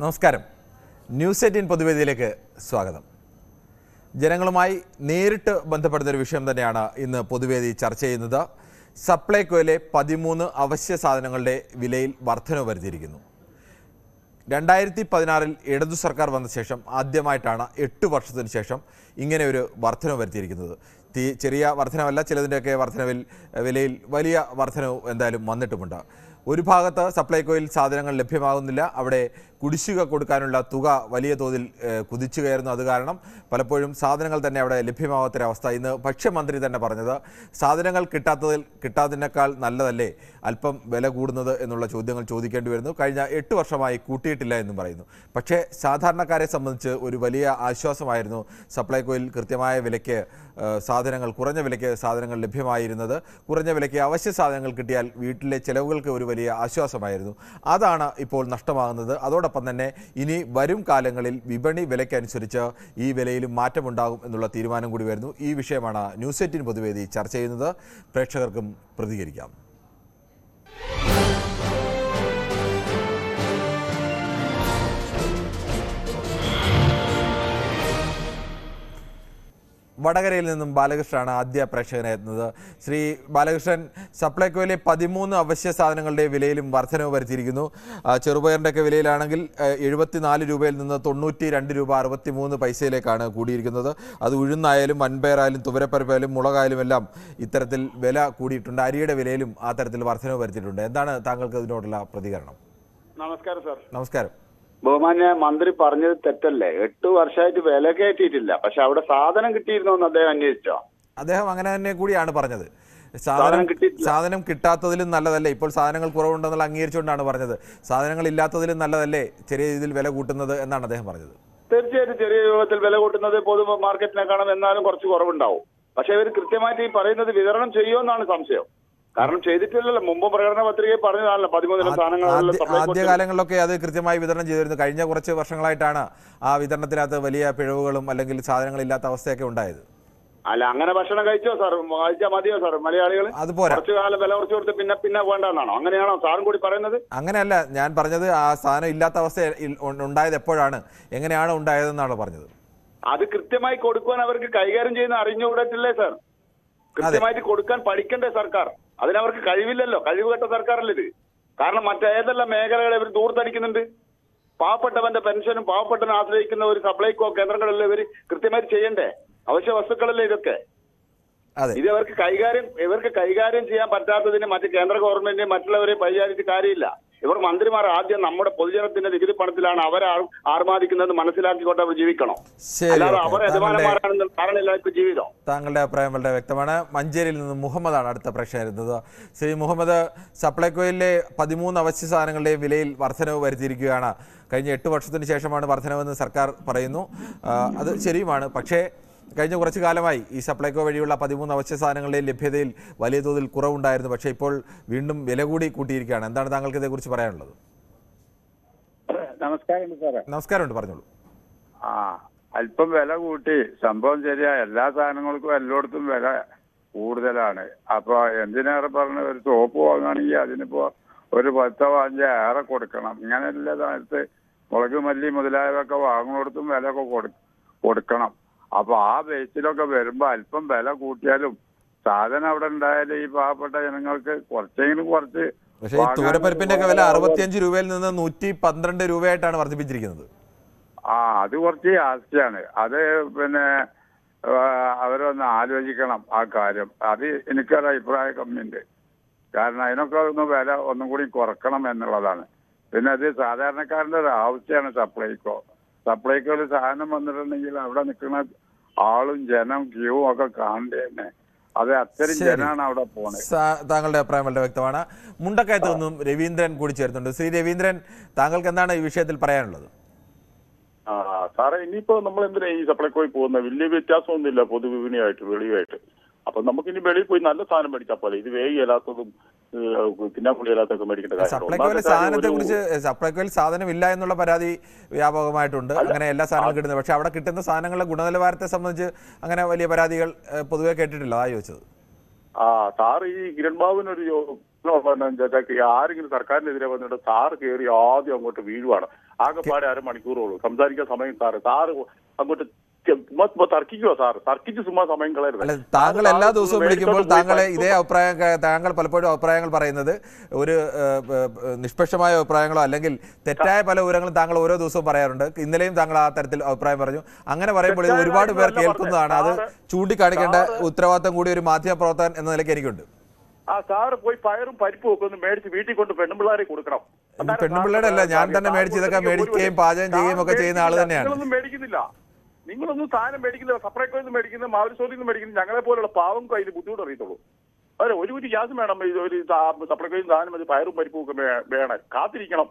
നമസ്കാരം. News eighteen പൊതുവേദിയിലേക്ക് സ്വാഗതം. ജനങ്ങളുമായി നേരിട്ട് ബന്ധപ്പെടുന്ന ഒരു വിഷയം തന്നെയാണ് ഇന്ന് പൊതുവേദി ചർച്ച ചെയ്യുന്നത്. സപ്ലൈകോയിലെ പതിമൂന്ന് അവശ്യ സാധനങ്ങളുടെ വിലയിൽ വർധനവ് വരുത്തിയിരിക്കുന്നു. രണ്ടായിരത്തി പതിനാറിൽ ഇടതു സർക്കാർ വന്ന ശേഷം ആദ്യമായിട്ടാണ് എട്ട് വർഷത്തിന് ശേഷം ഇങ്ങനെ ഒരു വർധനവ് വരുത്തിയിരിക്കുന്നത്. തീ ചെറിയ വർധനവല്ല ചിലതിന്റെയൊക്കെ വർധനവിൽ വിലയിൽ വലിയ വർധനവ് എന്തായാലും വന്നിട്ടുമുണ്ട്. ഒരു ഭാഗത്ത് സപ്ലൈകോയിൽ സാധനങ്ങൾ ലഭ്യമാകുന്നില്ല. അവിടെ കുടിശ്ശിക കൊടുക്കാനുള്ള തുക വലിയ തോതിൽ കുതിച്ചു കയറുന്നു. അത് കാരണം പലപ്പോഴും സാധനങ്ങൾ തന്നെ അവിടെ ലഭ്യമാവാത്തൊരവസ്ഥ. ഇന്ന് ഭക്ഷ്യമന്ത്രി തന്നെ പറഞ്ഞത് സാധനങ്ങൾ കിട്ടാത്തതിൽ കിട്ടാത്തതിനേക്കാൾ നല്ലതല്ലേ അല്പം വില കൂടുന്നത്? എന്നുള്ള ചോദ്യങ്ങൾ ചോദിക്കേണ്ടി വരുന്നു. കഴിഞ്ഞ എട്ട് വർഷമായി കൂട്ടിയിട്ടില്ല എന്നും പറയുന്നു. പക്ഷേ സാധാരണക്കാരെ സംബന്ധിച്ച് ഒരു വലിയ ആശ്വാസമായിരുന്നു സപ്ലൈകോയിൽ കൃത്യമായ വിലയ്ക്ക് സാധനങ്ങൾ കുറഞ്ഞ വിലയ്ക്ക് സാധനങ്ങൾ ലഭ്യമായിരുന്നത്. കുറഞ്ഞ വിലയ്ക്ക് അവശ്യ സാധനങ്ങൾ കിട്ടിയാൽ വീട്ടിലെ ചെലവുകൾക്ക് ഒരു വലിയ ആശ്വാസമായിരുന്നു. അതാണ് ഇപ്പോൾ നഷ്ടമാകുന്നത്. അതോടൊപ്പം തന്നെ ഇനി വരും കാലങ്ങളിൽ വിപണി വിലയ്ക്കനുസരിച്ച് ഈ വിലയിലും മാറ്റമുണ്ടാകും എന്നുള്ള തീരുമാനം കൂടി വരുന്നു. ഈ വിഷയമാണ് ന്യൂസ് എയ്റ്റീൻ പൊതുവേദി ചർച്ച ചെയ്യുന്നത്. പ്രേക്ഷകർക്കും പ്രതികരിക്കാം. വടകരയിൽ നിന്നും ബാലകൃഷ്ണനാണ് ആദ്യ പ്രേക്ഷകനായിരുന്നത് ശ്രീ ബാലകൃഷ്ണൻ സപ്ലൈകോയിലെ പതിമൂന്ന് അവശ്യ സാധനങ്ങളുടെ വിലയിലും വർധനവ് വരുത്തിയിരിക്കുന്നു. ചെറുപയറിന്റെയൊക്കെ വിലയിലാണെങ്കിൽ എഴുപത്തിനാല് രൂപയിൽ നിന്ന് തൊണ്ണൂറ്റി രണ്ട് രൂപ അറുപത്തി മൂന്ന് പൈസയിലേക്കാണ് കൂടിയിരിക്കുന്നത്. അത് ഉഴുന്നായാലും വൻപയറായാലും തുവരപ്പരപ്പായാലും മുളകായാലും എല്ലാം ഇത്തരത്തിൽ വില കൂടിയിട്ടുണ്ട്. അരിയുടെ വിലയിലും ആ തരത്തിൽ വർധനവ് വരുത്തിയിട്ടുണ്ട്. എന്താണ് താങ്കൾക്ക് ഇതിനോടുള്ള പ്രതികരണം? നമസ്കാരം സാർ. നമസ്കാരം. ബഹുമാന്യ മന്ത്രി പറഞ്ഞത് തെറ്റല്ലേ? എട്ട് വർഷമായിട്ട് വില കയറ്റിയിട്ടില്ല. പക്ഷെ അവിടെ സാധനം കിട്ടിയിരുന്നോ എന്ന് അദ്ദേഹം അന്വേഷിച്ചോ? അദ്ദേഹം അങ്ങനെ തന്നെ കൂടിയാണ് പറഞ്ഞത്. സാധനം സാധനം സാധനം കിട്ടാത്തതിലും നല്ലതല്ലേ? ഇപ്പോൾ സാധനങ്ങൾ കുറവുണ്ടെന്നുള്ള അംഗീകരിച്ചുകൊണ്ടാണ് പറഞ്ഞത്. സാധനങ്ങൾ ഇല്ലാത്തതിലും നല്ലതല്ലേ ചെറിയ രീതിയിൽ വില കൂട്ടുന്നത് എന്നാണ് അദ്ദേഹം പറഞ്ഞത്? തീർച്ചയായിട്ടും ചെറിയ രൂപത്തിൽ വില കൂട്ടുന്നത് പൊതു മാർക്കറ്റിനെക്കാളും എന്നാലും കുറച്ച് കുറവുണ്ടാവും. പക്ഷെ ഇവർ കൃത്യമായിട്ട് ഈ പറയുന്നത് വിതരണം ചെയ്യുമെന്നാണ് സംശയം. കാരണം ചെയ്തിട്ടില്ലല്ലോ. മുമ്പ് പ്രകടന പത്രികയിൽ പറഞ്ഞതാണല്ലോ പതിമൂന്നിലും കൊടുത്തു. ആദ്യകാലങ്ങളിലൊക്കെ അത് കൃത്യമായി വിതരണം ചെയ്തിരുന്നു. കഴിഞ്ഞ കുറച്ച് വർഷങ്ങളായിട്ടാണ് ആ വിതരണത്തിനകത്ത് വലിയ പിഴവുകളും അല്ലെങ്കിൽ സാധനങ്ങളില്ലാത്ത അവസ്ഥയൊക്കെ ഉണ്ടായത്. അല്ല അങ്ങനെ ഭക്ഷണം കഴിച്ചോ സാർ? കഴിച്ചാൽ മതിയോ സാർ മലയാളികൾ അതുപോലെ കുറച്ചു കാലം വില കുറച്ച് കൊടുത്ത് പിന്നെ പിന്നെ വേണ്ടെന്നാണോ? അങ്ങനെയാണോ സാറും കൂടി പറയുന്നത്? അങ്ങനെയല്ല ഞാൻ പറഞ്ഞത് ആ സാധനം ഇല്ലാത്ത അവസ്ഥ ഉണ്ടായത് എപ്പോഴാണ്? എങ്ങനെയാണ് ഉണ്ടായതെന്നാണ് പറഞ്ഞത്. അത് കൃത്യമായി കൊടുക്കുവാൻ അവർക്ക് കൈകാര്യം ചെയ്യുന്ന അറിഞ്ഞുകൂടത്തില്ലേ സാർ? കൃത്യമായിട്ട് കൊടുക്കാൻ പഠിക്കണ്ടേ സർക്കാർ. അതിനവർക്ക് കഴിവില്ലല്ലോ. കഴിവുകെട്ട സർക്കാരല്ല ഇത്. കാരണം മറ്റേതെല്ലാം മേഖലകളെ ഇവർ ദൂർത്തടിക്കുന്നുണ്ട് പാവപ്പെട്ടവന്റെ പെൻഷനും പാവപ്പെട്ടവനെ ആശ്രയിക്കുന്ന ഒരു സപ്ലൈകോ കേന്ദ്രങ്ങളല്ലേ ഇവർ കൃത്യമായിട്ട് ചെയ്യണ്ടേ? അവശ്യ വസ്തുക്കളല്ലേ ഇതൊക്കെ? ഇത് ഇവർക്ക് കൈകാര്യം ഇവർക്ക് കൈകാര്യം ചെയ്യാൻ പറ്റാത്തതിന് മറ്റ് കേന്ദ്ര ഗവൺമെന്റ് മറ്റുള്ളവരെ പരിചാരിച്ച് കാര്യമില്ല. ഇവർ മന്ത്രിമാർ ആദ്യം നമ്മുടെ പൊതുജനത്തിന്റെ നികുതി പണത്തിലാണ് അവർ ആർ- ആർമാദിക്കുന്നത് മനസ്സിലാക്കിക്കൊണ്ട് അവർ ജീവിക്കണം. അല്ലാതെ അവർ താങ്കളുടെ യജമാനന്മാരാണെന്ന് ധാരണയില്ലാത്ത ജീവിതം. താങ്കളുടെ അഭിപ്രായം വളരെ വ്യക്തമാണ്. മഞ്ചേരിയിൽ നിന്ന് മുഹമ്മദാണ് അടുത്ത പ്രശ്നം വരുന്നത് ശ്രീ മുഹമ്മദ് സപ്ലൈകോയിലെ പതിമൂന്ന് അവശ്യ സാധനങ്ങളുടെയും വിലയിൽ വർധനവ് വരുത്തിയിരിക്കുകയാണ്. കഴിഞ്ഞ എട്ട് വർഷത്തിന് ശേഷമാണ് വർധനവെന്ന് സർക്കാർ പറയുന്നു. അത് ശരിയുമാണ്. പക്ഷേ കഴിഞ്ഞ കുറച്ചു കാലമായി ഈ സപ്ലൈകോ വഴിയുള്ള പതിമൂന്ന് അവശ്യ സാധനങ്ങളുടെ ലഭ്യതയിൽ വലിയ തോതിൽ കുറവുണ്ടായിരുന്നു. പക്ഷേ ഇപ്പോൾ വീണ്ടും വില കൂടി കൂട്ടിയിരിക്കുകയാണ്. എന്താണ് താങ്കൾക്ക് ഇതേക്കുറിച്ച് പറയാനുള്ളത്? നമസ്കാരം സാറേ. നമസ്കാരമുണ്ട് പറഞ്ഞോളൂ. ആ അല്പം വില കൂട്ടി. സംഭവം ശരിയാ. എല്ലാ സാധനങ്ങൾക്കും എല്ലായിടത്തും വില കൂടുതലാണ്. അപ്പൊ എന്തിനേറെ പറഞ്ഞ ഒരു സോപ്പ് വാങ്ങുകയാണെങ്കിൽ അതിനിപ്പോ ഒരു പത്തോ അഞ്ചോ ഏറെ കൊടുക്കണം. ഇങ്ങനെയുള്ള സമയത്ത് മുളക് മല്ലി മുതലായവയൊക്കെ വാങ്ങുന്നിടത്തും വില ഒക്കെ കൊടുക്കണം. അപ്പൊ ആ ബേസിലൊക്കെ വരുമ്പോ അല്പം വില കൂട്ടിയാലും സാധനം അവിടെ ഉണ്ടായാലും ഈ പാവപ്പെട്ട ജനങ്ങൾക്ക് കുറച്ചെങ്കിലും കുറച്ച് പക്ഷേ ഈ തൂരപ്പരിപ്പിന്റെ ഒക്കെ വില അറുപത്തിയഞ്ച് രൂപയിൽ നിന്ന് നൂറ്റി പന്ത്രണ്ട് രൂപയായിട്ടാണ് വർദ്ധിപ്പിച്ചിരിക്കുന്നത്. ആ അത് കുറച്ച് ആസ്തിയാണ് അത് പിന്നെ അവരൊന്ന് ആലോചിക്കണം ആ കാര്യം. അത് എനിക്കൊരു അഭിപ്രായ കമ്മിയുണ്ട്. കാരണം അതിനൊക്കെ ഒന്ന് വില ഒന്നും കൂടി കുറക്കണം എന്നുള്ളതാണ്. പിന്നെ അത് സാധാരണക്കാരന്റെ ഒരു ആവശ്യമാണ് സപ്ലൈകോ ഒരു സാധനം വന്നിട്ടുണ്ടെങ്കിൽ അവിടെ നിൽക്കുന്ന ആളും ജനം ക്യൂവും ഒക്കെ കാണേണ്ടതന്നെ അത് അത്രയും ജനാണ് അവിടെ പോണത് താങ്കളുടെ അഭിപ്രായം വളരെ വ്യക്തമാണ്. മുണ്ടക്കയത്ത് നിന്നും രവീന്ദ്രൻ കൂടി ചേർത്തുണ്ട് ശ്രീ രവീന്ദ്രൻ താങ്കൾക്ക് എന്താണ് ഈ വിഷയത്തിൽ പറയാനുള്ളത്? ആ സാറേ ഇനിയിപ്പോ നമ്മൾ എന്തിനാ ഈ സപ്ലൈകോയിൽ പോകുന്ന വലിയ വ്യത്യാസമൊന്നുമില്ല പൊതുവിപണിയായിട്ട് വെളിയുമായിട്ട്. അപ്പൊ നമുക്ക് ഇനി വെളിയിൽ പോയി നല്ല സാധനം മേടിച്ചാൽ പോലെ ഇത് വേഗിയല്ലാത്തതും തിന്നാൻ പുള്ളിയല്ലാത്തൊക്കെ മേടിക്കേണ്ട കാര്യം സപ്ലൈകോയിലെ സാധനത്തെ കുറിച്ച് സപ്ലൈകോയിൽ സാധനം ഇല്ല എന്നുള്ള പരാതി വ്യാപകമായിട്ടുണ്ട്. അങ്ങനെ എല്ലാ സാധനവും കിട്ടുന്നത്. പക്ഷെ അവിടെ കിട്ടുന്ന സാധനങ്ങളുടെ ഗുണനിലവാരത്തെ സംബന്ധിച്ച് അങ്ങനെ വലിയ പരാതികൾ പൊതുവെ കേട്ടിട്ടില്ല. അതാ ചോദിച്ചത്. ആ സാർ ഈ കിരൺ ബാബുവിനൊരു യോ- ആരെങ്കിലും സർക്കാരിനെതിരെ വന്നിട്ട് സാർ കയറി ആദ്യം അങ്ങോട്ട് വീഴുവാണ്. ആകെപ്പാടെ അരമണിക്കൂറുള്ളൂ സംസാരിക്കാൻ സമയം സാറ്. സാറ് അങ്ങോട്ട് ചുമ്മാ ചുമ്മാ തർക്കിക്കുവോ സാർ? തർക്കിച്ച് ചുമ്മാ സമയം കളയരുത്. അല്ല താങ്കൾ എല്ലാ ദിവസവും വിളിക്കുമ്പോൾ താങ്കൾ. ഇതേ അഭിപ്രായം താങ്കൾ പലപ്പോഴും അഭിപ്രായങ്ങൾ പറയുന്നത് ഒരു നിഷ്പക്ഷമായ അഭിപ്രായങ്ങളോ അല്ലെങ്കിൽ തെറ്റായ പല വിവരങ്ങളും താങ്കൾ ഓരോ ദിവസവും പറയാറുണ്ട്. ഇന്നലെയും താങ്കൾ ആ തരത്തിൽ അഭിപ്രായം പറഞ്ഞു. അങ്ങനെ പറയുമ്പോൾ ഇത് ഒരുപാട് പേർ കേൾക്കുന്നതാണ് അത്. ചൂണ്ടിക്കാണിക്കേണ്ട ഉത്തരവാദിത്തം കൂടി ഒരു മാധ്യമ പ്രവർത്തകൻ എന്ന നിലയ്ക്ക് എനിക്കുണ്ട്. ആ സാറ് പോയി പയറും പരിപ്പും ഒക്കെ ഒന്ന് മേടിച്ച് വീട്ടിൽ കൊണ്ട് പെണ്ണുപിള്ളേരെ കൊടുക്കണം. അല്ല, ഞാൻ തന്നെ മേടിച്ച് ഇതൊക്കെ മേടിക്കുകയും പാചകം ചെയ്യുകയും ഒക്കെ ചെയ്യുന്ന ആൾ തന്നെയാണ്. മേടിക്കുന്നില്ല. നിങ്ങളൊന്നും സാധനം മേടിക്കുന്നില്ല സപ്രൈക്കോയിൽ നിന്ന് മേടിക്കുന്ന മാവരിസോലിൽ നിന്ന് മേടിക്കുന്ന ഞങ്ങളെ പോലുള്ള പാവം കയ്യിൽ ബുദ്ധിമുട്ട് അറിയത്തുള്ളൂ. അതെ ഒരു കുറ്റി ഗ്യാസ് വേണം. ഇത് ഒരു സപ്രൈക്കോയിൽ സാധനം മതി പയറും പരിപ്പും ഒക്കെ വേണം. കാത്തിരിക്കണം.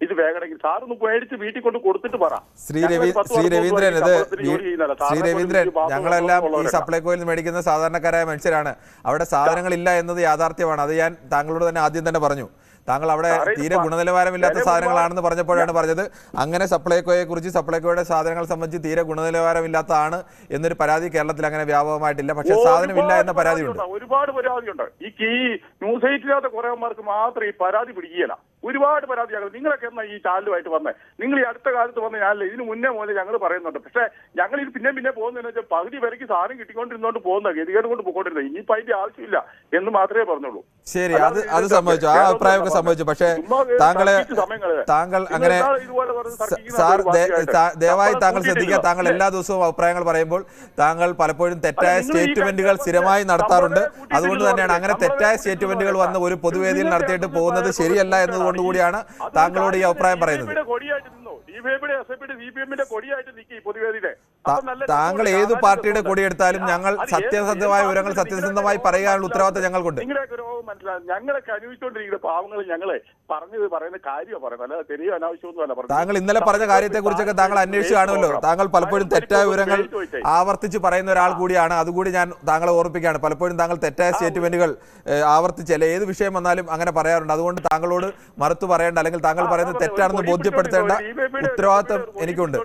ഇത് വേഗണമെങ്കിൽ സാറൊന്ന് മേടിച്ച് വീട്ടിൽ കൊണ്ട് കൊടുത്തിട്ട് പറ. ശ്രീ രവീന്ദ്രൻ ഇത്. ശ്രീ രവീന്ദ്രൻ ഞങ്ങളെല്ലാം ഈ. സപ്ലൈകോയിൽ നിന്ന് മേടിക്കുന്ന സാധാരണക്കാരായ മനുഷ്യരാണ്. അവിടെ സാധനങ്ങളില്ല എന്നത് യാഥാർത്ഥ്യമാണ്. അത് ഞാൻ താങ്കളോട് തന്നെ ആദ്യം തന്നെ പറഞ്ഞു. താങ്കൾ അവിടെ തീരെ ഗുണനിലവാരമില്ലാത്ത സാധനങ്ങളാണെന്ന് പറഞ്ഞപ്പോഴാണ് പറഞ്ഞത്. അങ്ങനെ സപ്ലൈകോയെ കുറിച്ച് സപ്ലൈകോയുടെ സാധനങ്ങൾ സംബന്ധിച്ച് തീരെ ഗുണനിലവാരമില്ലാത്തതാണ് എന്നൊരു പരാതി കേരളത്തിൽ അങ്ങനെ വ്യാപകമായിട്ടില്ല. പക്ഷെ സാധനമില്ല എന്ന പരാതി പരാതിയുണ്ട്. ഒരുപാട് പരാതിയുണ്ട്. ഈ ഈ ന്യൂസ് എയ്റ്റില്ലാത്ത കുറേമാർക്ക് മാത്രം ഈ പരാതി പിടിക്കുകയില്ല. ഒരുപാട് പരാതികൾ നിങ്ങളൊക്കെ എന്നാ ഈ ചാനലുമായിട്ട് വന്നേ? നിങ്ങൾ ഈ അടുത്ത കാലത്ത് വന്ന? ഞാനല്ല ഇതിന് മുന്നേ മുതലേ ഞങ്ങൾ പറയുന്നുണ്ട്. പക്ഷേ ഞങ്ങൾ ഇത് പിന്നെ പിന്നെ പോകുന്നതെന്ന് വെച്ചാൽ പകുതി വരയ്ക്ക് സാധനം കിട്ടിക്കൊണ്ടിരുന്നോണ്ട് പോകുന്ന ഗതികേട് കൊണ്ട് പോയിക്കൊണ്ടിരുന്നത് ഇനിയിപ്പോ അതിന്റെ ആവശ്യമില്ല എന്ന് മാത്രമേ പറഞ്ഞുള്ളൂ. ശരി അത് അത് സംഭവിച്ചു ആ അഭിപ്രായമൊക്കെ സംഭവിച്ചു പക്ഷേ താങ്കളെ. താങ്കൾ അങ്ങനെ സാർ ദയവായി താങ്കൾ ശ്രദ്ധിക്കുക. താങ്കൾ എല്ലാ ദിവസവും അഭിപ്രായങ്ങൾ പറയുമ്പോൾ താങ്കൾ പലപ്പോഴും തെറ്റായ സ്റ്റേറ്റ്മെന്റുകൾ സ്ഥിരമായി നടത്താറുണ്ട്. അതുകൊണ്ട് തന്നെയാണ് അങ്ങനെ തെറ്റായ സ്റ്റേറ്റ്മെന്റുകൾ വന്ന് ഒരു പൊതുവേദിയിൽ നടത്തിയിട്ട് പോകുന്നത് ശരിയല്ല എന്നതുകൊണ്ടുകൂടിയാണ് എന്നതുകൊണ്ട് കൂടിയാണ് അതൊരു താങ്കളോട് ഈ അഭിപ്രായം പറയുന്നത്. കൊടിയായിട്ട് നിന്നോ? ഡിവൈബിയുടെ എസ് എഫ് സി പി എമ്മിന്റെ കൊടിയായിട്ട് നിൽക്കി പൊതുവേദിയിലെ. താങ്കൾ ഏത് പാർട്ടിയുടെ. കൊടിയെടുത്താലും ഞങ്ങൾ സത്യസന്ധമായ വിവരങ്ങൾ സത്യസന്ധമായി പറയാനുള്ള ഉത്തരവാദിത്തം ഞങ്ങൾക്കുണ്ട്. ഞങ്ങളെ രോഗം മനസ്സിലാകും. ഞങ്ങളൊക്കെ അനുഭവിച്ചുകൊണ്ടിരിക്കുന്ന പാവങ്ങൾ ഞങ്ങളെ പറഞ്ഞത് പറയുന്ന കാര്യമാണ് പറയുന്നത്. അല്ലാതെ തെരുവ് അനാവശ്യമൊന്നുമല്ല പറഞ്ഞത്. താങ്കൾ ഇന്നലെ പറഞ്ഞ കാര്യത്തെ കുറിച്ചൊക്കെ താങ്കൾ അന്വേഷിച്ച് കാണുമല്ലോ. താങ്കൾ പലപ്പോഴും തെറ്റായ വിവരങ്ങൾ ആവർത്തിച്ച് പറയുന്ന ഒരാൾ കൂടിയാണ്. അതുകൂടി ഞാൻ താങ്കളെ ഓർപ്പിക്കുകയാണ്. പലപ്പോഴും താങ്കൾ തെറ്റായ സ്റ്റേറ്റ്മെന്റുകൾ ആവർത്തിച്ച് അല്ലെ ഏത് വിഷയം വന്നാലും അങ്ങനെ പറയാറുണ്ട്. അതുകൊണ്ട് താങ്കളോട് മറുത്തു പറയേണ്ട അല്ലെങ്കിൽ താങ്കൾ പറയുന്നത് തെറ്റാണെന്ന് ബോധ്യപ്പെടുത്തേണ്ട ഉത്തരവാദിത്തം എനിക്കുണ്ട്.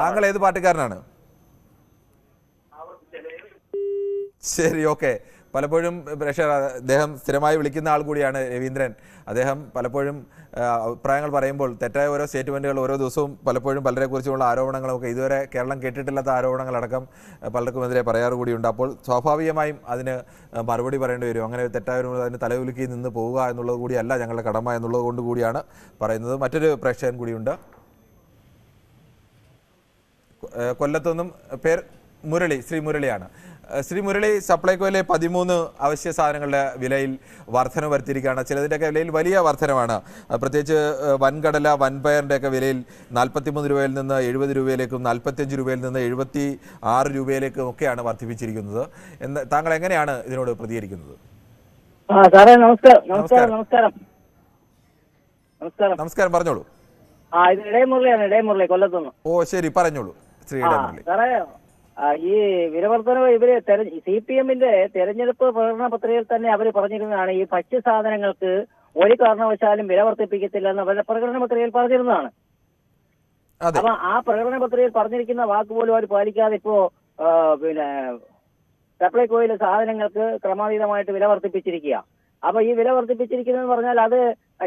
താങ്കൾ ഏത് പാർട്ടിക്കാരനാണ്? ശരി ഓക്കെ. പലപ്പോഴും പ്രേക്ഷകർ അദ്ദേഹം സ്ഥിരമായി വിളിക്കുന്ന ആൾ കൂടിയാണ് രവീന്ദ്രൻ. അദ്ദേഹം പലപ്പോഴും അഭിപ്രായങ്ങൾ പറയുമ്പോൾ തെറ്റായ ഓരോ സ്റ്റേറ്റ്മെന്റുകൾ ഓരോ ദിവസവും പലപ്പോഴും പലരെ കുറിച്ചുള്ള ആരോപണങ്ങളൊക്കെ ഇതുവരെ കേരളം കേട്ടിട്ടില്ലാത്ത ആരോപണങ്ങളടക്കം പലർക്കുമെതിരെ പറയാറ് കൂടിയുണ്ട്. അപ്പോൾ സ്വാഭാവികമായും അതിന് മറുപടി പറയേണ്ടി വരും. അങ്ങനെ തെറ്റായ ഒരു അതിന് തലകുലുക്കി നിന്ന് പോവുക എന്നുള്ളത് കൂടിയല്ല ഞങ്ങളുടെ കടമ എന്നുള്ളത് കൊണ്ട് കൂടിയാണ് പറയുന്നത്. മറ്റൊരു പ്രേക്ഷകൻ കൂടിയുണ്ട്. കൊല്ലത്തൊന്നും പേർ മുരളി ശ്രീ മുരളിയാണ്. ശ്രീ മുരളി സപ്ലൈകോയിലെ പതിമൂന്ന് അവശ്യ സാധനങ്ങളുടെ വിലയിൽ വർധന വരുത്തിയിരിക്കുകയാണ്. ചിലതിന്റെയൊക്കെ വിലയിൽ വലിയ വർധനമാണ് പ്രത്യേകിച്ച് വൻകടല വൻപയറിന്റെയൊക്കെ വിലയിൽ നാൽപ്പത്തിമൂന്ന് രൂപയിൽ നിന്ന് എഴുപത് രൂപയിലേക്കും നാൽപ്പത്തിയഞ്ച് രൂപയിൽ നിന്ന് എഴുപത്തി ആറ് രൂപയിലേക്കും ഒക്കെയാണ് വർദ്ധിപ്പിച്ചിരിക്കുന്നത് എന്ന് താങ്കൾ എങ്ങനെയാണ് ഇതിനോട് പ്രതികരിക്കുന്നത്? സാറേ നമസ്കാരം. നമസ്കാരം. നമസ്കാരം. നമസ്കാരം. നമസ്കാരം. പറഞ്ഞോളൂ. ആ ഇത് ഇടയമുരളിയാണ് ഇടയമുരളി കൊല്ലത്തുനിന്ന്. ഓ ശരി പറഞ്ഞോളൂ. ശ്രീ ഇടമുരളി സാറേ ഈ വിലവർദ്ധനവ് ഇവർ സി പി എമ്മിന്റെ തെരഞ്ഞെടുപ്പ് പ്രകടന പത്രികയിൽ തന്നെ അവർ പറഞ്ഞിരുന്നതാണ് ഈ ഭക്ഷ്യ സാധനങ്ങൾക്ക് ഒരു കാരണവശാലും വില വർദ്ധിപ്പിക്കത്തില്ല എന്ന് അവരുടെ പ്രകടന പത്രികയിൽ പറഞ്ഞിരുന്നതാണ് അപ്പൊ ആ പ്രകടന പത്രികയിൽ പറഞ്ഞിരിക്കുന്ന വാക്ക് പോലും അവർ പാലിക്കാതെ ഇപ്പോ പിന്നെ പിന്നെ സപ്ലൈകോയിലെ സാധനങ്ങൾക്ക് ക്രമാതീതമായിട്ട് വില വർദ്ധിപ്പിച്ചിരിക്കുക. അപ്പൊ ഈ വില വർദ്ധിപ്പിച്ചിരിക്കുന്നതെന്ന് പറഞ്ഞാൽ അത്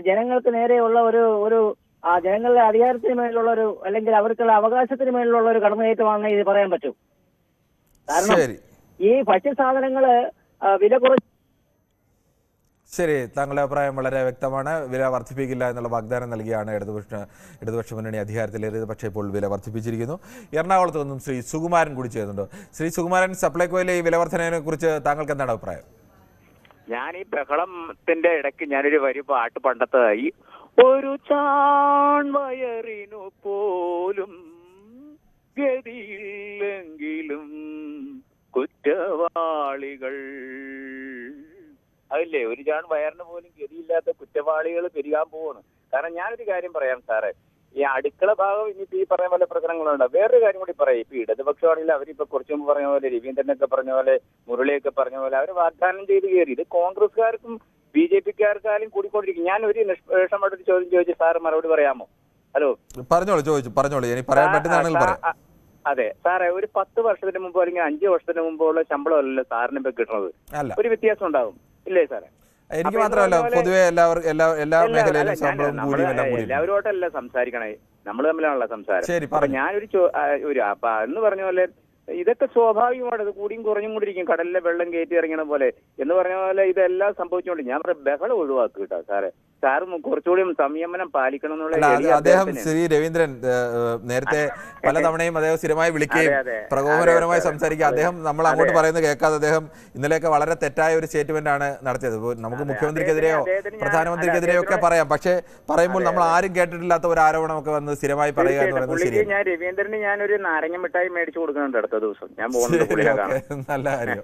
ജനങ്ങൾക്ക് നേരെയുള്ള ഒരു ഒരു ജനങ്ങളുടെ അധികാരത്തിന് മേലുള്ള ഒരു അല്ലെങ്കിൽ അവർക്കുള്ള അവകാശത്തിന് മേലുള്ള ഒരു കടന്നുകയറ്റമാണെന്ന് ഇത് പറയാൻ പറ്റും. കാരണം ശരി. ഈ ഭക്ഷ്യസാധനങ്ങൾ വില കുറച്ച് ശരി താങ്കളുടെ അഭിപ്രായം വളരെ വ്യക്തമാണ്. വില വർദ്ധിപ്പിക്കില്ല എന്നുള്ള വാഗ്ദാനം നൽകിയാണ് ഇടതുപക്ഷ ഇടതുപക്ഷ മുന്നണി അധികാരത്തിലേറിയത് പക്ഷേ ഇപ്പോൾ വില വർദ്ധിപ്പിച്ചിരിക്കുന്നു. എറണാകുളത്ത് നിന്നും ശ്രീ സുകുമാരൻ കൂടി ചെയ്യുന്നുണ്ട് ശ്രീ സുകുമാരൻ സപ്ലൈകോയിലെ ഈ വില വർധനയെ കുറിച്ച് താങ്കൾക്ക് എന്താണ് അഭിപ്രായം? ഞാൻ ഈ ബഹളത്തിന്റെ ഇടയ്ക്ക് ഞാനൊരു വരി പാട്ട് പണ്ടത്തതായി ഒരു ചാൺ വയറിനു പോലും ഗതിയില്ലെങ്കിലും കുറ്റവാളികൾ. അതില്ലേ ഒരു ചാൺ വയറിന് പോലും ഗതിയില്ലാത്ത കുറ്റവാളികൾ പെരുകാൻ പോവാണ് കാരണം ഞാനൊരു കാര്യം പറയാം സാറേ. ഈ അടുക്കള ഭാഗം ഇനിയിപ്പോ ഈ പറഞ്ഞ പോലെ പ്രകടനങ്ങളുണ്ട് വേറൊരു കാര്യം കൂടി പറയാം. ഇപ്പൊ ഇടതുപക്ഷമാണെങ്കിൽ അവരിപ്പോ കുറച്ചു മുമ്പ് പറഞ്ഞ പോലെ രവീന്ദ്രനൊക്കെ പറഞ്ഞ പോലെ മുരളിയൊക്കെ പറഞ്ഞ പോലെ അവർ വാഗ്ദാനം ചെയ്ത് കയറി. ഇത് കോൺഗ്രസ്സുകാർക്കും ബി ജെ പിക്കാർക്കാലും കൂടിക്കൊണ്ടിരിക്കും. ഞാൻ ഒരു നിഷ്പക്ഷമായിട്ടൊരു ചോദ്യം ചോദിച്ചു സാർ മറുപടി പറയാമോ? ഹലോ. പറഞ്ഞോളൂ ചോദിച്ചു പറഞ്ഞോളൂ. ഇനി പറയാൻ പറ്റുന്നതാണെങ്കിൽ പറയാം. അതെ. സാറേ ഒരു പത്ത് വർഷത്തിന് മുമ്പോ അല്ലെങ്കിൽ അഞ്ച് വർഷത്തിന് മുമ്പോ ഉള്ള ശമ്പളം അല്ലല്ലോ സാറിന് ഇപ്പൊ കിട്ടുന്നത് ഒരു വ്യത്യാസം ഉണ്ടാവും. ഇല്ലേ സാറേ? എനിക്ക് മാത്രമല്ല പൊതുവേ എല്ലാവർക്കും എല്ലാ എല്ലാ മേഖലയിലും കൂടി എല്ലാവരോട്ടല്ല സംസാരിക്കണേ. നമ്മൾ തമ്മിലാണല്ലോ സംസാരം. ശരി, ഞാനൊരു ഒരു അപ്പൊ എന്ന് പറഞ്ഞ പോലെ ഇതൊക്കെ സ്വാഭാവികമാണ്. ഇത് കൂടിയും കുറഞ്ഞും കൂടിയിരിക്കും. കടലിലെ വെള്ളം കയറ്റി ഇറങ്ങണ പോലെ. എന്ന് പറഞ്ഞ പോലെ ഇതെല്ലാം സംഭവിച്ചുകൊണ്ട് ഞാൻ ബഹളം ഒഴിവാക്കുക കേട്ടോ സാറേ. സാറ് കുറച്ചുകൂടി സംയമനം പാലിക്കണം എന്നുള്ള അദ്ദേഹം ശ്രീ രവീന്ദ്രൻ നേരത്തെ പലതവണയും അദ്ദേഹം സ്ഥിരമായി വിളിക്കുകയും. പ്രകോപനപരമായി സംസാരിക്കുക. അദ്ദേഹം നമ്മൾ അങ്ങോട്ട് പറയുന്നത് കേൾക്കാതെ അദ്ദേഹം ഇന്നലെയൊക്കെ വളരെ തെറ്റായ ഒരു സ്റ്റേറ്റ്മെന്റ് ആണ് നടത്തിയത്. നമുക്ക് മുഖ്യമന്ത്രിക്കെതിരെയോ പ്രധാനമന്ത്രിക്കെതിരെയോ ഒക്കെ പറയാം. പക്ഷേ പറയുമ്പോൾ നമ്മൾ ആരും കേട്ടിട്ടില്ലാത്ത ഒരു ആരോപണമൊക്കെ വന്ന് സ്ഥിരമായി പറയുക എന്ന്. പറയുന്നത് ശരി ഞാൻ രവീന്ദ്രന് ഞാനൊരു നാരങ്ങ മിഠായി മേടിച്ചു കൊടുക്കുന്നുണ്ട് അടുത്ത ദിവസം. ഞാൻ പോകുന്നത് നല്ല കാര്യം.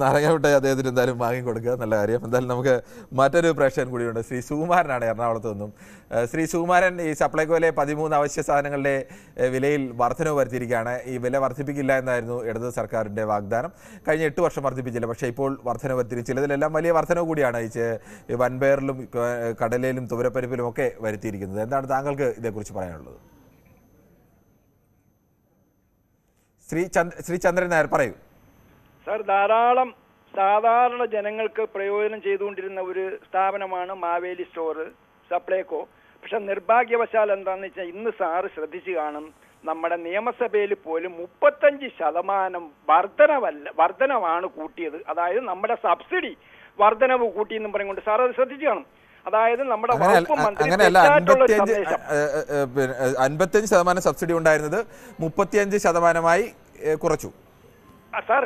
നാരങ്ങ വിട്ടായി അദ്ദേഹത്തിന് എന്തായാലും വാങ്ങി കൊടുക്കുക നല്ല കാര്യം. എന്തായാലും നമുക്ക് മറ്റൊരു പ്രേക്ഷകൻ കൂടിയുണ്ട്. ശ്രീ സുകുമാരനാണ് എറണാകുളത്ത് നിന്നും. ശ്രീ സുകുമാരൻ ഈ സപ്ലൈകോയിലെ പതിമൂന്ന് അവശ്യ സാധനങ്ങളുടെ വിലയിൽ വർധനവ് വരുത്തിയിരിക്കുകയാണ്. ഈ വില വർദ്ധിപ്പിക്കില്ല എന്നായിരുന്നു ഇടത് സർക്കാരിന്റെ വാഗ്ദാനം. കഴിഞ്ഞ എട്ട് വർഷം വർദ്ധിപ്പിച്ചില്ല. പക്ഷേ ഇപ്പോൾ വർധനവ് വരുത്തി ചിലതിലെല്ലാം വലിയ വർധനവ് കൂടിയാണ് ഈ വൻപയറിലും കടലയിലും തുവരപ്പരിപ്പിലും ഒക്കെ വരുത്തിയിരിക്കുന്നത്. എന്താണ് താങ്കൾക്ക് ഇതേക്കുറിച്ച് പറയാനുള്ളത്? ശ്രീ ചന്ദ്ര ശ്രീ ചന്ദ്രൻ നായർ പറയൂ. സാർ ധാരാളം സാധാരണ ജനങ്ങൾക്ക് പ്രയോജനം ചെയ്തുകൊണ്ടിരുന്ന ഒരു സ്ഥാപനമാണ് മാവേലി സ്റ്റോർ സപ്ലൈകോ. പക്ഷെ നിർഭാഗ്യവശാൽ എന്താണെന്ന് വെച്ചാൽ ഇന്ന് സാറ് ശ്രദ്ധിച്ചു കാണും നമ്മുടെ നിയമസഭയിൽ പോലും മുപ്പത്തഞ്ച് ശതമാനം വർധനവല്ല വർധനമാണ് കൂട്ടിയത്. അതായത് നമ്മുടെ സബ്സിഡി വർധനവ് കൂട്ടിയെന്നും പറഞ്ഞുകൊണ്ട് സാർ അത് ശ്രദ്ധിച്ചു കാണും. അതായത് നമ്മുടെ അങ്ങനെയല്ല അൻപത്തിയഞ്ച് ശതമാനം സബ്സിഡി ഉണ്ടായിരുന്നത് മുപ്പത്തിയഞ്ച് ശതമാനമായി കുറച്ചു. സാർ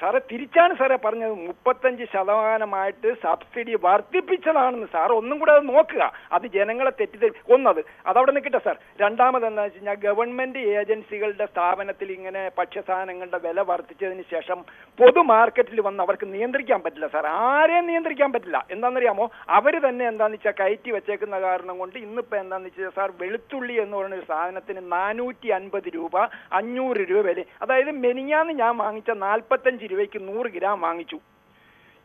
സാറെ തിരിച്ചാണ് സാറേ പറഞ്ഞത്. മുപ്പത്തഞ്ച് ശതമാനമായിട്ട് സബ്സിഡി വർദ്ധിപ്പിച്ചതാണെന്ന് സാർ ഒന്നും കൂടെ അത് നോക്കുക. അത് ജനങ്ങളെ തെറ്റിദ്ധരി ഒന്നത്. അതവിടെ നിൽക്കട്ടെ സാർ. രണ്ടാമത് എന്താ വെച്ച് കഴിഞ്ഞാൽ ഗവൺമെന്റ് ഏജൻസികളുടെ സ്ഥാപനത്തിൽ ഇങ്ങനെ ഭക്ഷ്യസാധനങ്ങളുടെ വില വർദ്ധിച്ചതിന് ശേഷം പൊതു മാർക്കറ്റിൽ വന്ന് അവർക്ക് നിയന്ത്രിക്കാൻ പറ്റില്ല സാർ. ആരെയും നിയന്ത്രിക്കാൻ പറ്റില്ല. എന്താണെന്നറിയാമോ? അവർ തന്നെ എന്താണെന്ന് വെച്ചാൽ കയറ്റി വെച്ചേക്കുന്ന കാരണം കൊണ്ട് ഇന്നിപ്പോ എന്താണെന്ന് വെച്ചാൽ സാർ വെളുത്തുള്ളി എന്ന് പറയുന്ന ഒരു സാധനത്തിന് നാനൂറ്റി അൻപത് രൂപ അഞ്ഞൂറ് രൂപ വില. അതായത് മെനിഞ്ഞാന്ന് ഞാൻ വാങ്ങിച്ച നാൽപ്പത്തഞ്ച് രൂപയ്ക്ക് നൂറ് ഗ്രാം വാങ്ങിച്ചു.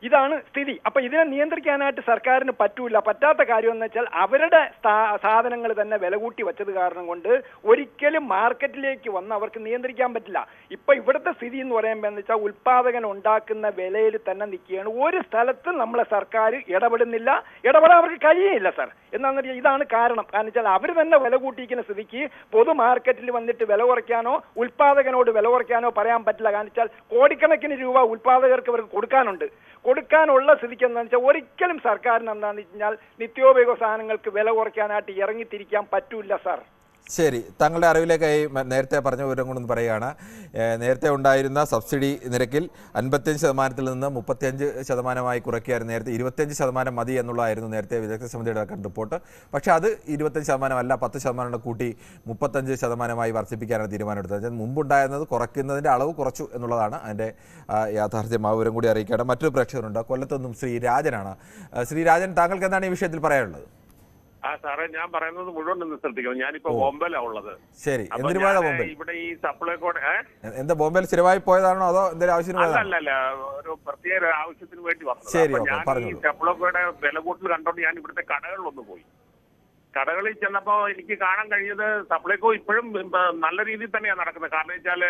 ഇതാണ് സ്ഥിതി. അപ്പൊ ഇതിനെ നിയന്ത്രിക്കാനായിട്ട് സർക്കാരിന് പറ്റൂല. പറ്റാത്ത കാര്യം എന്ന് വെച്ചാൽ അവരുടെ സാധനങ്ങൾ തന്നെ വില കൂട്ടി വെച്ചത് കാരണം കൊണ്ട് ഒരിക്കലും മാർക്കറ്റിലേക്ക് വന്ന് അവർക്ക് നിയന്ത്രിക്കാൻ പറ്റില്ല. ഇപ്പൊ ഇവിടുത്തെ സ്ഥിതി എന്ന് പറയുമ്പോൾ എന്ന് വെച്ചാൽ ഉൽപാദകൻ ഉണ്ടാക്കുന്ന വിലയിൽ തന്നെ നിൽക്കുകയാണ്. ഒരു സ്ഥലത്തും നമ്മളെ സർക്കാർ ഇടപെടുന്നില്ല. ഇടപെടാൻ അവർക്ക് കഴിയില്ല സാർ. എന്നാന്ന് വെച്ചാൽ ഇതാണ് കാരണം. കാരണം വെച്ചാൽ അവർ തന്നെ വില കൂട്ടിയിരിക്കുന്ന സ്ഥിതിക്ക് പൊതു മാർക്കറ്റിൽ വന്നിട്ട് വില കുറയ്ക്കാനോ ഉൽപാദകനോട് വില കുറയ്ക്കാനോ പറയാൻ പറ്റില്ല. കാരണം വെച്ചാൽ കോടിക്കണക്കിന് രൂപ ഉൽപാദകർക്ക് അവർക്ക് കൊടുക്കാനുണ്ട്. കൊടുക്കാനുള്ള സ്ഥിതിക്ക് എന്താണെന്ന് വെച്ചാൽ ഒരിക്കലും സർക്കാരിന് എന്താണെന്ന് വെച്ച് കഴിഞ്ഞാൽ നിത്യോപയോഗ സാധനങ്ങൾക്ക് വില കുറയ്ക്കാനായിട്ട് ഇറങ്ങിത്തിരിക്കാൻ പറ്റൂല സാർ. ശരി തങ്ങളുടെ അറിവിലേക്കായി നേരത്തെ പറഞ്ഞ വിവരം കൊണ്ടൊന്ന് പറയുകയാണ്. നേരത്തെ ഉണ്ടായിരുന്ന സബ്സിഡി നിരക്കിൽ അൻപത്തിയഞ്ച് ശതമാനത്തിൽ നിന്ന് മുപ്പത്തിയഞ്ച് ശതമാനമായി കുറയ്ക്കുകയായിരുന്നു. നേരത്തെ ഇരുപത്തിയഞ്ച് ശതമാനം മതി എന്നുള്ളതായിരുന്നു നേരത്തെ വിദഗ്ധ സമിതിയുടെ റിപ്പോർട്ട്. പക്ഷേ അത് ഇരുപത്തഞ്ച് ശതമാനമല്ല പത്ത് ശതമാനം കൂട്ടി മുപ്പത്തഞ്ച് ശതമാനമായി വർദ്ധിപ്പിക്കാനാണ് തീരുമാനമെടുത്തത്. മുമ്പുണ്ടായിരുന്നത് കുറയ്ക്കുന്നതിന്റെ അളവ് കുറച്ചു എന്നുള്ളതാണ് അതിന്റെ യാഥാർത്ഥ്യം. ആ വിവരം കൂടി അറിയിക്കുകയാണ്. മറ്റൊരു പ്രേക്ഷകരുണ്ട്. കൊല്ലത്തുനിന്നും ശ്രീ രാജനാണ്. ശ്രീ രാജൻ താങ്കൾക്ക് എന്താണ് ഈ വിഷയത്തിൽ പറയാനുള്ളത്? ആ സാറേ ഞാൻ പറയുന്നത് മുഴുവൻ ഒന്ന് ശ്രദ്ധിക്കണം. ഞാനിപ്പോ ബോംബെയിലാ ഉള്ളത്. ശരി. ബോംബെ? ഇവിടെ ഈ സപ്ലൈകോട് ഏഹ് എന്താ ബോംബെയിൽ സ്ഥിരമായി പോയതാണോ അതോ എന്തെങ്കിലും ആവശ്യത്തിന് അല്ല അല്ല അല്ല ഒരു പ്രത്യേക ഒരു ആവശ്യത്തിന് വേണ്ടി വന്നത്. ശരി, ഞാൻ ഈ. സപ്ലൈകോയുടെ വില കൂട്ടൽ കണ്ടോണ്ട് ഞാൻ ഇവിടുത്തെ കടകളിലൊന്ന് പോയി. കടകളിൽ ചെന്നപ്പോ എനിക്ക് കാണാൻ കഴിഞ്ഞത് സപ്ലൈകോ ഇപ്പോഴും നല്ല രീതിയിൽ തന്നെയാണ് നടക്കുന്നത്. കാരണം വെച്ചാൽ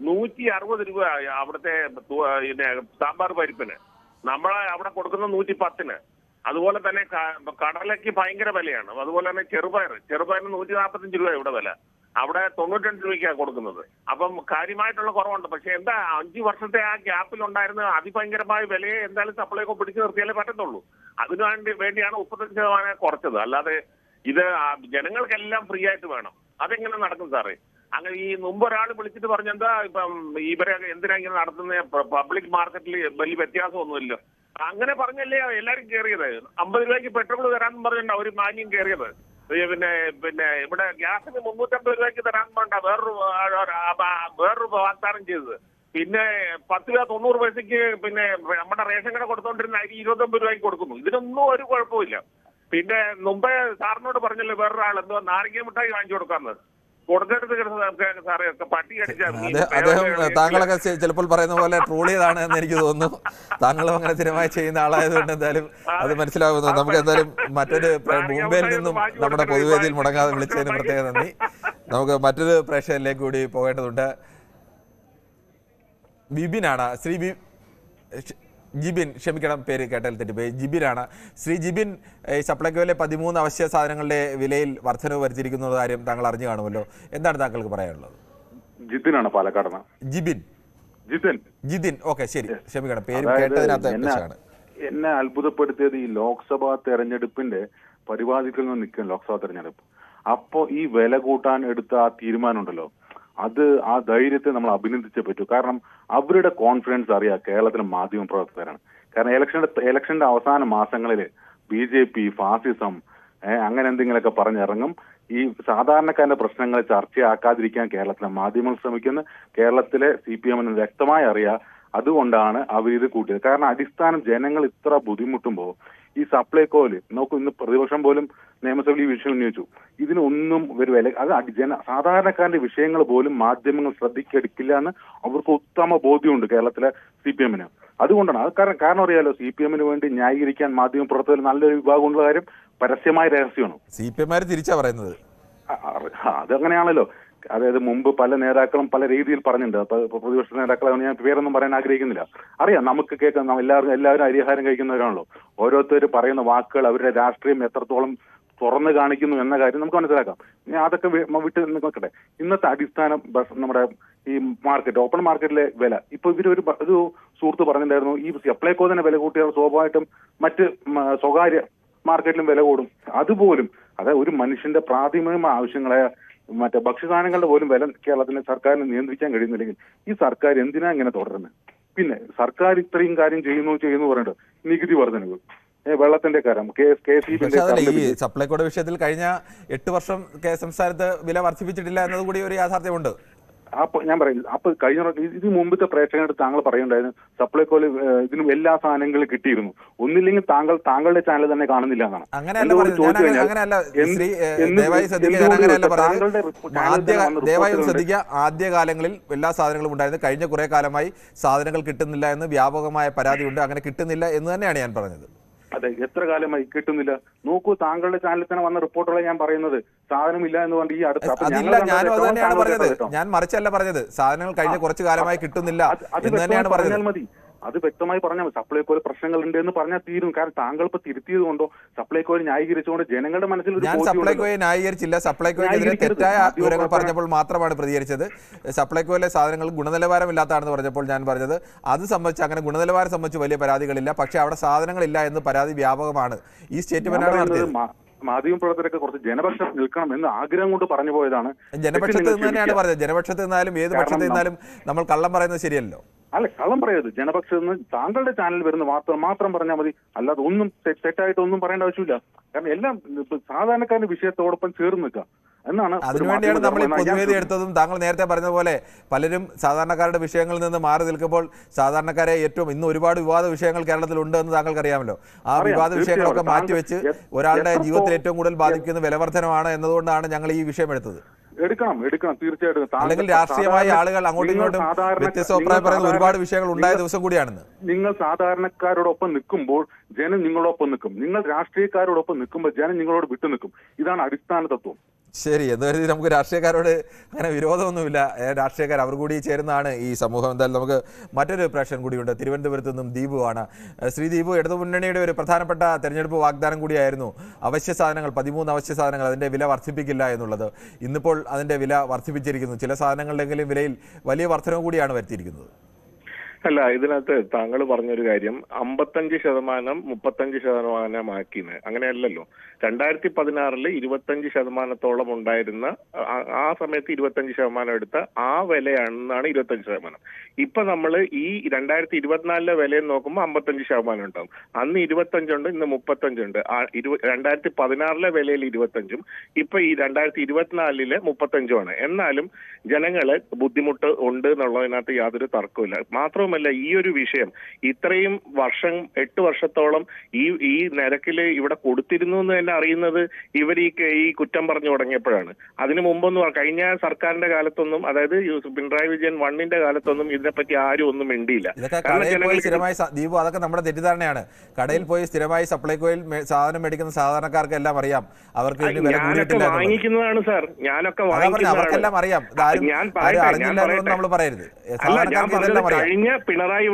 നൂറ്റി അറുപത് രൂപ അവിടുത്തെ സാമ്പാർ പരിപ്പിന്. നമ്മളെ അവിടെ കൊടുക്കുന്ന നൂറ്റി പത്തിന്. അതുപോലെ തന്നെ കടലയ്ക്ക് ഭയങ്കര വിലയാണ്. അതുപോലെ തന്നെ ചെറുപയർ ചെറുപയറിന് നൂറ്റി നാൽപ്പത്തഞ്ച് രൂപ ഇവിടെ വില. അവിടെ തൊണ്ണൂറ്റഞ്ച് രൂപയ്ക്കാണ് കൊടുക്കുന്നത്. അപ്പം കാര്യമായിട്ടുള്ള കുറവുണ്ട്. പക്ഷെ എന്താ അഞ്ചു വർഷത്തെ ആ ഗ്യാപ്പിൽ ഉണ്ടായിരുന്ന അതിഭയങ്കരമായ വിലയെ എന്തായാലും സപ്ലൈകോ പിടിച്ചു നിർത്തിയാലേ പറ്റത്തുള്ളൂ. അതിനുവേണ്ടി വേണ്ടിയാണ് മുപ്പത്തഞ്ച് ശതമാനം കുറച്ചത്. അല്ലാതെ ഇത് ജനങ്ങൾക്കെല്ലാം ഫ്രീ ആയിട്ട് വേണം. അതെങ്ങനെ നടക്കും സാറേ? അങ്ങനെ ഈ മുമ്പ് ഒരാൾ വിളിച്ചിട്ട് പറഞ്ഞെന്താ ഇപ്പം ഇവരെ എന്തിനാ ഇങ്ങനെ നടത്തുന്ന? പബ്ലിക് മാർക്കറ്റിൽ വലിയ വ്യത്യാസമൊന്നുമില്ല. അങ്ങനെ പറഞ്ഞല്ലേ എല്ലാരും കയറിയത് അമ്പത് രൂപയ്ക്ക് പെട്രോൾ തരാമെന്ന് പറഞ്ഞിട്ട് ഒരു മാന്യം കയറിയത് പിന്നെ പിന്നെ ഇവിടെ ഗ്യാസിന് മുന്നൂറ്റമ്പത് രൂപയ്ക്ക് തരാൻ പറഞ്ഞ വേറൊരു വേറൊരു വാഗ്ദാനം ചെയ്തത്. പിന്നെ പത്ത് രൂപ തൊണ്ണൂറ് പൈസക്ക് പിന്നെ നമ്മുടെ റേഷൻ കട കൊടുത്തോണ്ടിരുന്ന അരി ഇരുപത്തൊമ്പത് രൂപയ്ക്ക് കൊടുക്കുന്നു. ഇതിനൊന്നും ഒരു കുഴപ്പമില്ല പിന്നെ മുമ്പേ സാറിനോട് പറഞ്ഞല്ലോ വേറൊരാൾ എന്തോ നാരങ്ങ മിഠായി വാങ്ങിച്ചു സാറേ. ഒക്കെ പട്ടി അടിച്ചാൽ അദ്ദേഹം താങ്കളൊക്കെ ചിലപ്പോൾ പറയുന്ന പോലെ ട്രോൾ ചെയ്താണ് എന്ന് എനിക്ക് തോന്നുന്നു. താങ്കളും അങ്ങനെ സ്ഥിരമായി ചെയ്യുന്ന ആളായതുകൊണ്ട് എന്തായാലും അത് മനസ്സിലാവുന്നു. നമുക്ക് എന്തായാലും മറ്റൊരു മുംബൈയിൽ നിന്നും നമ്മുടെ പൊതുവേദിയിൽ മുടങ്ങാതെ വിളിച്ചതിന് പ്രത്യേക നന്ദി. നമുക്ക് മറ്റൊരു പ്രേക്ഷകരിലേക്ക് കൂടി പോകേണ്ടതുണ്ട്. ബിബിനാണ് ശ്രീ ബി ജിബിൻ ക്ഷമിക്കണം പേര് കേട്ടാൽ തെറ്റിപ്പോയി. ജിബിനാണ്. ശ്രീ ജിബിൻ സപ്ലൈകോയിലെ പതിമൂന്ന് അവശ്യ സാധനങ്ങളുടെ വിലയിൽ വർധനവ് വരുത്തിയിരിക്കുന്ന കാര്യം താങ്കൾ അറിഞ്ഞു കാണുമല്ലോ. എന്താണ് താങ്കൾക്ക് പറയാനുള്ളത്? ജിബിനാണ് പാലക്കാടന ജിബിൻ. ജിതിൻ ജിതിൻ. ഓക്കെ ശരി. ക്ഷമിക്കണം പേര് എന്നെ അത്ഭുതപ്പെടുത്തിയത് ഈ ലോക്സഭാ തെരഞ്ഞെടുപ്പിന്റെ പരിപാടികളിൽ നിന്ന് നിൽക്കുന്ന ലോക്സഭാ തെരഞ്ഞെടുപ്പ്. അപ്പോ ഈ വില കൂട്ടാൻ എടുത്ത ആ തീരുമാനം ഉണ്ടല്ലോ അത് ആ ധൈര്യത്തെ നമ്മൾ അഭിനന്ദിച്ചേ പറ്റൂ. കാരണം അവരുടെ കോൺഫിഡൻസ് അറിയാം കേരളത്തിലെ മാധ്യമ പ്രവർത്തകരാണ്. കാരണം ഇലക്ഷന്റെ ഇലക്ഷന്റെ അവസാന മാസങ്ങളിൽ ബി ജെ പി ഫാസിസം അങ്ങനെ എന്തെങ്കിലുമൊക്കെ പറഞ്ഞിറങ്ങും. ഈ സാധാരണക്കാരന്റെ പ്രശ്നങ്ങൾ ചർച്ചയാക്കാതിരിക്കാൻ കേരളത്തിലെ മാധ്യമങ്ങൾ ശ്രമിക്കുന്നു. കേരളത്തിലെ സി പി എമ്മിന് വ്യക്തമായി അറിയാം. അതുകൊണ്ടാണ് അവർ ഇത് കൂട്ടിയത്. കാരണം അടിസ്ഥാനം ജനങ്ങൾ ഇത്ര ബുദ്ധിമുട്ടുമ്പോൾ ഈ സപ്ലൈകോയിൽ നോക്കൂ ഇന്ന് പ്രതിപക്ഷം പോലും നിയമസഭയിൽ ഈ വിഷയം ഉന്നയിച്ചു. ഇതിനൊന്നും ഒരു വില അത് ജന സാധാരണക്കാരന്റെ വിഷയങ്ങൾ പോലും മാധ്യമങ്ങൾ ശ്രദ്ധിക്കെടുക്കില്ല എന്ന് അവർക്ക് ഉത്തമ ബോധ്യമുണ്ട് കേരളത്തിലെ സി പി എമ്മിന്. അതുകൊണ്ടാണ് അത് കാരണം കാരണം അറിയാലോ സി പി എമ്മിന് വേണ്ടി ന്യായീകരിക്കാൻ മാധ്യമ പ്രവർത്തകർ നല്ലൊരു വിഭാഗമുള്ള കാര്യം പരസ്യമായ രഹസ്യമാണ്. സി പി എം തിരിച്ചാ പറയുന്നത്? അതങ്ങനെയാണല്ലോ. അതായത് മുമ്പ് പല നേതാക്കളും പല രീതിയിൽ പറഞ്ഞിട്ടുണ്ട്. അപ്പൊ പ്രതിപക്ഷ നേതാക്കളെ ഞാൻ പേരൊന്നും പറയാൻ ആഗ്രഹിക്കുന്നില്ല. അറിയാം നമുക്ക് കേൾക്കാം എല്ലാവരും എല്ലാവരും അരിഹാരം കഴിക്കുന്നവരാണല്ലോ. ഓരോരുത്തർ പറയുന്ന വാക്കുകൾ അവരുടെ രാഷ്ട്രീയം എത്രത്തോളം തുറന്നു കാണിക്കുന്നു എന്ന കാര്യം നമുക്ക് മനസ്സിലാക്കാം. ഞാൻ അതൊക്കെ വിട്ട് നോക്കട്ടെ ഇന്നത്തെ അടിസ്ഥാനം നമ്മുടെ ഈ മാർക്കറ്റ് ഓപ്പൺ മാർക്കറ്റിലെ വില. ഇപ്പൊ ഇവർ ഒരു ഒരു സുഹൃത്ത് പറഞ്ഞിട്ടുണ്ടായിരുന്നു ഈ സപ്ലൈകോ തന്നെ വില കൂട്ടിയാൽ സ്വാഭാവികമായിട്ടും മറ്റ് സ്വകാര്യ മാർക്കറ്റിലും വില കൂടും. അതുപോലും അതായത് ഒരു മനുഷ്യന്റെ പ്രാഥമിക ആവശ്യങ്ങളായ മറ്റേ ഭക്ഷ്യസാധനങ്ങളുടെ പോലും വില കേരളത്തിലെ സർക്കാരിന് നിയന്ത്രിക്കാൻ കഴിയുന്നില്ലെങ്കിൽ ഈ സർക്കാർ എന്തിനാ ഇങ്ങനെ തുടരുന്നത് പിന്നെ സർക്കാർ ഇത്രയും കാര്യം ചെയ്യുന്നു ചെയ്യുന്നു പറഞ്ഞിട്ട് നികുതി വർധനവ്. വെള്ളത്തിന്റെ കാര്യം കെ കെ സി ഈ സപ്ലൈകോയുടെ വിഷയത്തിൽ കഴിഞ്ഞ എട്ട് വർഷം സംസ്ഥാനത്ത് വില വർദ്ധിപ്പിച്ചിട്ടില്ല എന്നത് കൂടി ഒരു യാഥാർത്ഥ്യമുണ്ട്. അപ്പൊ ഞാൻ പറയും അപ്പൊ കഴിഞ്ഞ ഇത് മുമ്പത്തെ പ്രേക്ഷകരുടെ താങ്കൾ പറയുണ്ടായിരുന്നു സപ്ലൈകോയിൽ ഇതിനും എല്ലാ സാധനങ്ങളും കിട്ടിയിരുന്നു. ഒന്നില്ലെങ്കിൽ താങ്കൾ താങ്കളുടെ ചാനൽ തന്നെ കാണുന്നില്ല എന്നാണ്. ദയവായി. ശ്രദ്ധിക്കുക. ആദ്യകാലങ്ങളിൽ എല്ലാ സാധനങ്ങളും ഉണ്ടായിരുന്നു. കഴിഞ്ഞ കുറെ കാലമായി സാധനങ്ങൾ കിട്ടുന്നില്ല എന്ന് വ്യാപകമായ പരാതിയുണ്ട് അങ്ങനെ കിട്ടുന്നില്ല എന്ന് തന്നെയാണ് ഞാൻ പറഞ്ഞത്. അതെ എത്ര കാലമായി കിട്ടുന്നില്ല. നോക്കൂ താങ്കളുടെ ചാനലിൽ തന്നെ വന്ന റിപ്പോർട്ടുകളെ ഞാൻ പറയുന്നത്. സാധനമില്ല എന്ന് പറഞ്ഞ് ഈ അടുത്ത ഞാൻ മറിച്ചല്ല പറഞ്ഞത്. സാധനങ്ങൾ കഴിഞ്ഞ കുറച്ചു കാലമായി കിട്ടുന്നില്ല അത് തന്നെയാണ് പറഞ്ഞത്. പറഞ്ഞാൽ മതി. അത് വ്യക്തമായി പറഞ്ഞാൽ മതി. സപ്ലൈകോയിൽ പ്രശ്നങ്ങളുണ്ട് എന്ന് പറഞ്ഞാൽ തീരും. കാരണം താങ്കൾ ഇപ്പൊ തിരുത്തിയത് കൊണ്ടോ സപ്ലൈകോയിൽ ന്യായീകരിച്ചുകൊണ്ട് ജനങ്ങളുടെ മനസ്സിൽ ഞാൻ. സപ്ലൈകോയെ ന്യായീകരിച്ചില്ല. സപ്ലൈകോയ്ക്കെതിരെ. തെറ്റായ വിവരങ്ങൾ പറഞ്ഞപ്പോൾ മാത്രമാണ് പ്രതികരിച്ചത്. സപ്ലൈകോയിലെ സാധനങ്ങൾ ഗുണനിലവാരമില്ലാത്തതാണെന്ന് പറഞ്ഞപ്പോൾ ഞാൻ പറഞ്ഞത്. അത് സംബന്ധിച്ച് അങ്ങനെ ഗുണനിലവാരം സംബന്ധിച്ച് വലിയ പരാതികളില്ല. പക്ഷേ അവിടെ സാധനങ്ങളില്ല എന്ന് പരാതി വ്യാപകമാണ്. ഈ സ്റ്റേറ്റ്മെന്റ് സ്റ്റേറ്റ്മെന്റാണ് നടത്തിയത്. മാധ്യമ പ്രവർത്തകരൊക്കെ കുറച്ച് ജനപക്ഷം നിൽക്കണം എന്ന് ആഗ്രഹം കൊണ്ട് പറഞ്ഞു പോയതാണ്. ജനപക്ഷത്ത് തന്നെയാണ് പറഞ്ഞത്. ജനപക്ഷത്ത് നിന്നാലും ഏത് പക്ഷത്തിൽ പക്ഷത്ത് നിന്നാലും നമ്മൾ കള്ളം പറയുന്നത് ശരിയല്ലോ അല്ല കള്ളം പറയരുത്. ജനപക്ഷത്തിൽ നിന്ന് താങ്കളുടെ ചാനൽ വരുന്ന വാർത്ത മാത്രം പറഞ്ഞാൽ മതി. അല്ലാതെ ഒന്നും തെറ്റായിട്ട് ഒന്നും പറയേണ്ട ആവശ്യമില്ല. കാരണം എല്ലാം സാധാരണക്കാരന്റെ വിഷയത്തോടൊപ്പം ചേർന്ന് നിൽക്കുക. എന്നാണ് അതിനുവേണ്ടിയാണ് നമ്മൾ ഈ പൊതുവേദി എടുത്തതും താങ്കൾ നേരത്തെ പറഞ്ഞ പോലെ പലരും സാധാരണക്കാരുടെ വിഷയങ്ങളിൽ നിന്ന് മാറി നിൽക്കുമ്പോൾ സാധാരണക്കാരെ ഏറ്റവും ഇന്ന് ഒരുപാട് വിവാദ വിഷയങ്ങൾ കേരളത്തിൽ ഉണ്ട് എന്ന് താങ്കൾക്ക് അറിയാമല്ലോ ആ വിവാദ വിഷയങ്ങളൊക്കെ. മാറ്റിവെച്ച് ഒരാളുടെ ജീവിതത്തിൽ ഏറ്റവും കൂടുതൽ ബാധിക്കുന്ന വിലവർദ്ധനമാണ് എന്നതുകൊണ്ടാണ് ഞങ്ങൾ ഈ വിഷയം എടുത്തത്. എടുക്കണം എടുക്കണം തീർച്ചയായിട്ടും. രാഷ്ട്രീയമായ അല്ലെങ്കിൽ രാഷ്ട്രീയമായി ആളുകൾ അങ്ങോട്ടും ഇങ്ങോട്ടും സാധാരണ- വ്യത്യസ്ത അഭിപ്രായം പറയുന്ന ഒരുപാട് വിഷയങ്ങൾ ഉണ്ടായ ദിവസം കൂടിയാണെന്ന്. നിങ്ങൾ സാധാരണക്കാരോടൊപ്പം നിൽക്കുമ്പോൾ ജനം നിങ്ങളോടൊപ്പം നിൽക്കും. നിങ്ങൾ രാഷ്ട്രീയക്കാരോടൊപ്പം നിൽക്കുമ്പോൾ ജനം നിങ്ങളോട് വിട്ടു നിൽക്കും ഇതാണ് അടിസ്ഥാന തത്വം. ശരി എന്ന് കരുതി നമുക്ക് രാഷ്ട്രീയക്കാരോട് അങ്ങനെ വിരോധമൊന്നുമില്ല. രാഷ്ട്രീയക്കാർ അവർ കൂടി ചേരുന്നതാണ് ഈ സമൂഹം. എന്തായാലും നമുക്ക് മറ്റൊരു പ്രേക്ഷകൻ കൂടിയുണ്ട്. തിരുവനന്തപുരത്ത് നിന്നും ദീപുവാണ്. ശ്രീ ദീപു ഇടതുമുന്നണിയുടെ ഒരു പ്രധാനപ്പെട്ട തെരഞ്ഞെടുപ്പ് വാഗ്ദാനം കൂടിയായിരുന്നു. അവശ്യ സാധനങ്ങൾ പതിമൂന്ന് അവശ്യ സാധനങ്ങൾ അതിന്റെ വില വർദ്ധിപ്പിക്കില്ല എന്നുള്ളത്. ഇന്നിപ്പോൾ അതിന്റെ വില വർദ്ധിപ്പിച്ചിരിക്കുന്നു. ചില സാധനങ്ങളുടെങ്കിലും വിലയിൽ വലിയ വർധനവ് കൂടിയാണ് വരുത്തിയിരിക്കുന്നത്. അല്ല ഇതിനകത്ത് താങ്കൾ പറഞ്ഞൊരു കാര്യം. അമ്പത്തഞ്ച് ശതമാനം മുപ്പത്തഞ്ച് ശതമാനമാക്കിന്ന്. അങ്ങനെയല്ലല്ലോ. രണ്ടായിരത്തി പതിനാറിൽ ഇരുപത്തഞ്ച് ശതമാനത്തോളം ഉണ്ടായിരുന്ന ആ- സമയത്ത് ഇരുപത്തഞ്ച് ശതമാനം എടുത്ത ആ വിലയാണെന്നാണ് ഇരുപത്തഞ്ച് ശതമാനം. ഇപ്പൊ നമ്മൾ ഈ രണ്ടായിരത്തി ഇരുപത്തിനാലിലെ വിലയെന്ന് നോക്കുമ്പോൾ അമ്പത്തഞ്ച് ശതമാനം ഉണ്ടാവും. അന്ന് ഇരുപത്തഞ്ചുണ്ട് ഇന്ന് മുപ്പത്തഞ്ചുണ്ട്. രണ്ടായിരത്തി പതിനാറിലെ വിലയിൽ ഇരുപത്തഞ്ചും ഇപ്പൊ ഈ രണ്ടായിരത്തി ഇരുപത്തിനാലിൽ മുപ്പത്തഞ്ചുമാണ്. എന്നാലും ജനങ്ങൾ ബുദ്ധിമുട്ട് ഉണ്ട് എന്നുള്ളതിനകത്ത് യാതൊരു തർക്കമില്ല മാത്രവുമല്ല ഈ ഒരു വിഷയം ഇത്രയും വർഷം എട്ട് വർഷത്തോളം ഈ ഈ നിരക്കിൽ ഇവിടെ കൊടുത്തിരുന്നു എന്ന് തന്നെ അറിയുന്നത് ഇവർ ഈ ഈ കുറ്റം പറഞ്ഞു തുടങ്ങിയപ്പോഴാണ്. അതിനു മുമ്പൊന്നും കഴിഞ്ഞ സർക്കാരിന്റെ കാലത്തൊന്നും അതായത് പിണറായി വിജയൻ വണ്ണിന്റെ കാലത്തൊന്നും ഇതിനെപ്പറ്റി ആരും ഒന്നും മിണ്ടിയില്ല. സ്ഥിരമായി ദീപു അതൊക്കെ നമ്മുടെ തെറ്റിദ്ധാരണയാണ്. കടയിൽ പോയി സ്ഥിരമായി സപ്ലൈകോയിൽ സാധനം മേടിക്കുന്ന സാധാരണക്കാർക്ക് എല്ലാം അറിയാം. അവർക്ക് വാങ്ങിക്കുന്നതാണ് സാർ. ഞാനൊക്കെ അവർക്കെല്ലാം അറിയാം. ഞാൻ അറിഞ്ഞില്ല പറയട്ടെ. നമ്മൾ പറയരുത്. കഴിഞ്ഞ പിണറായി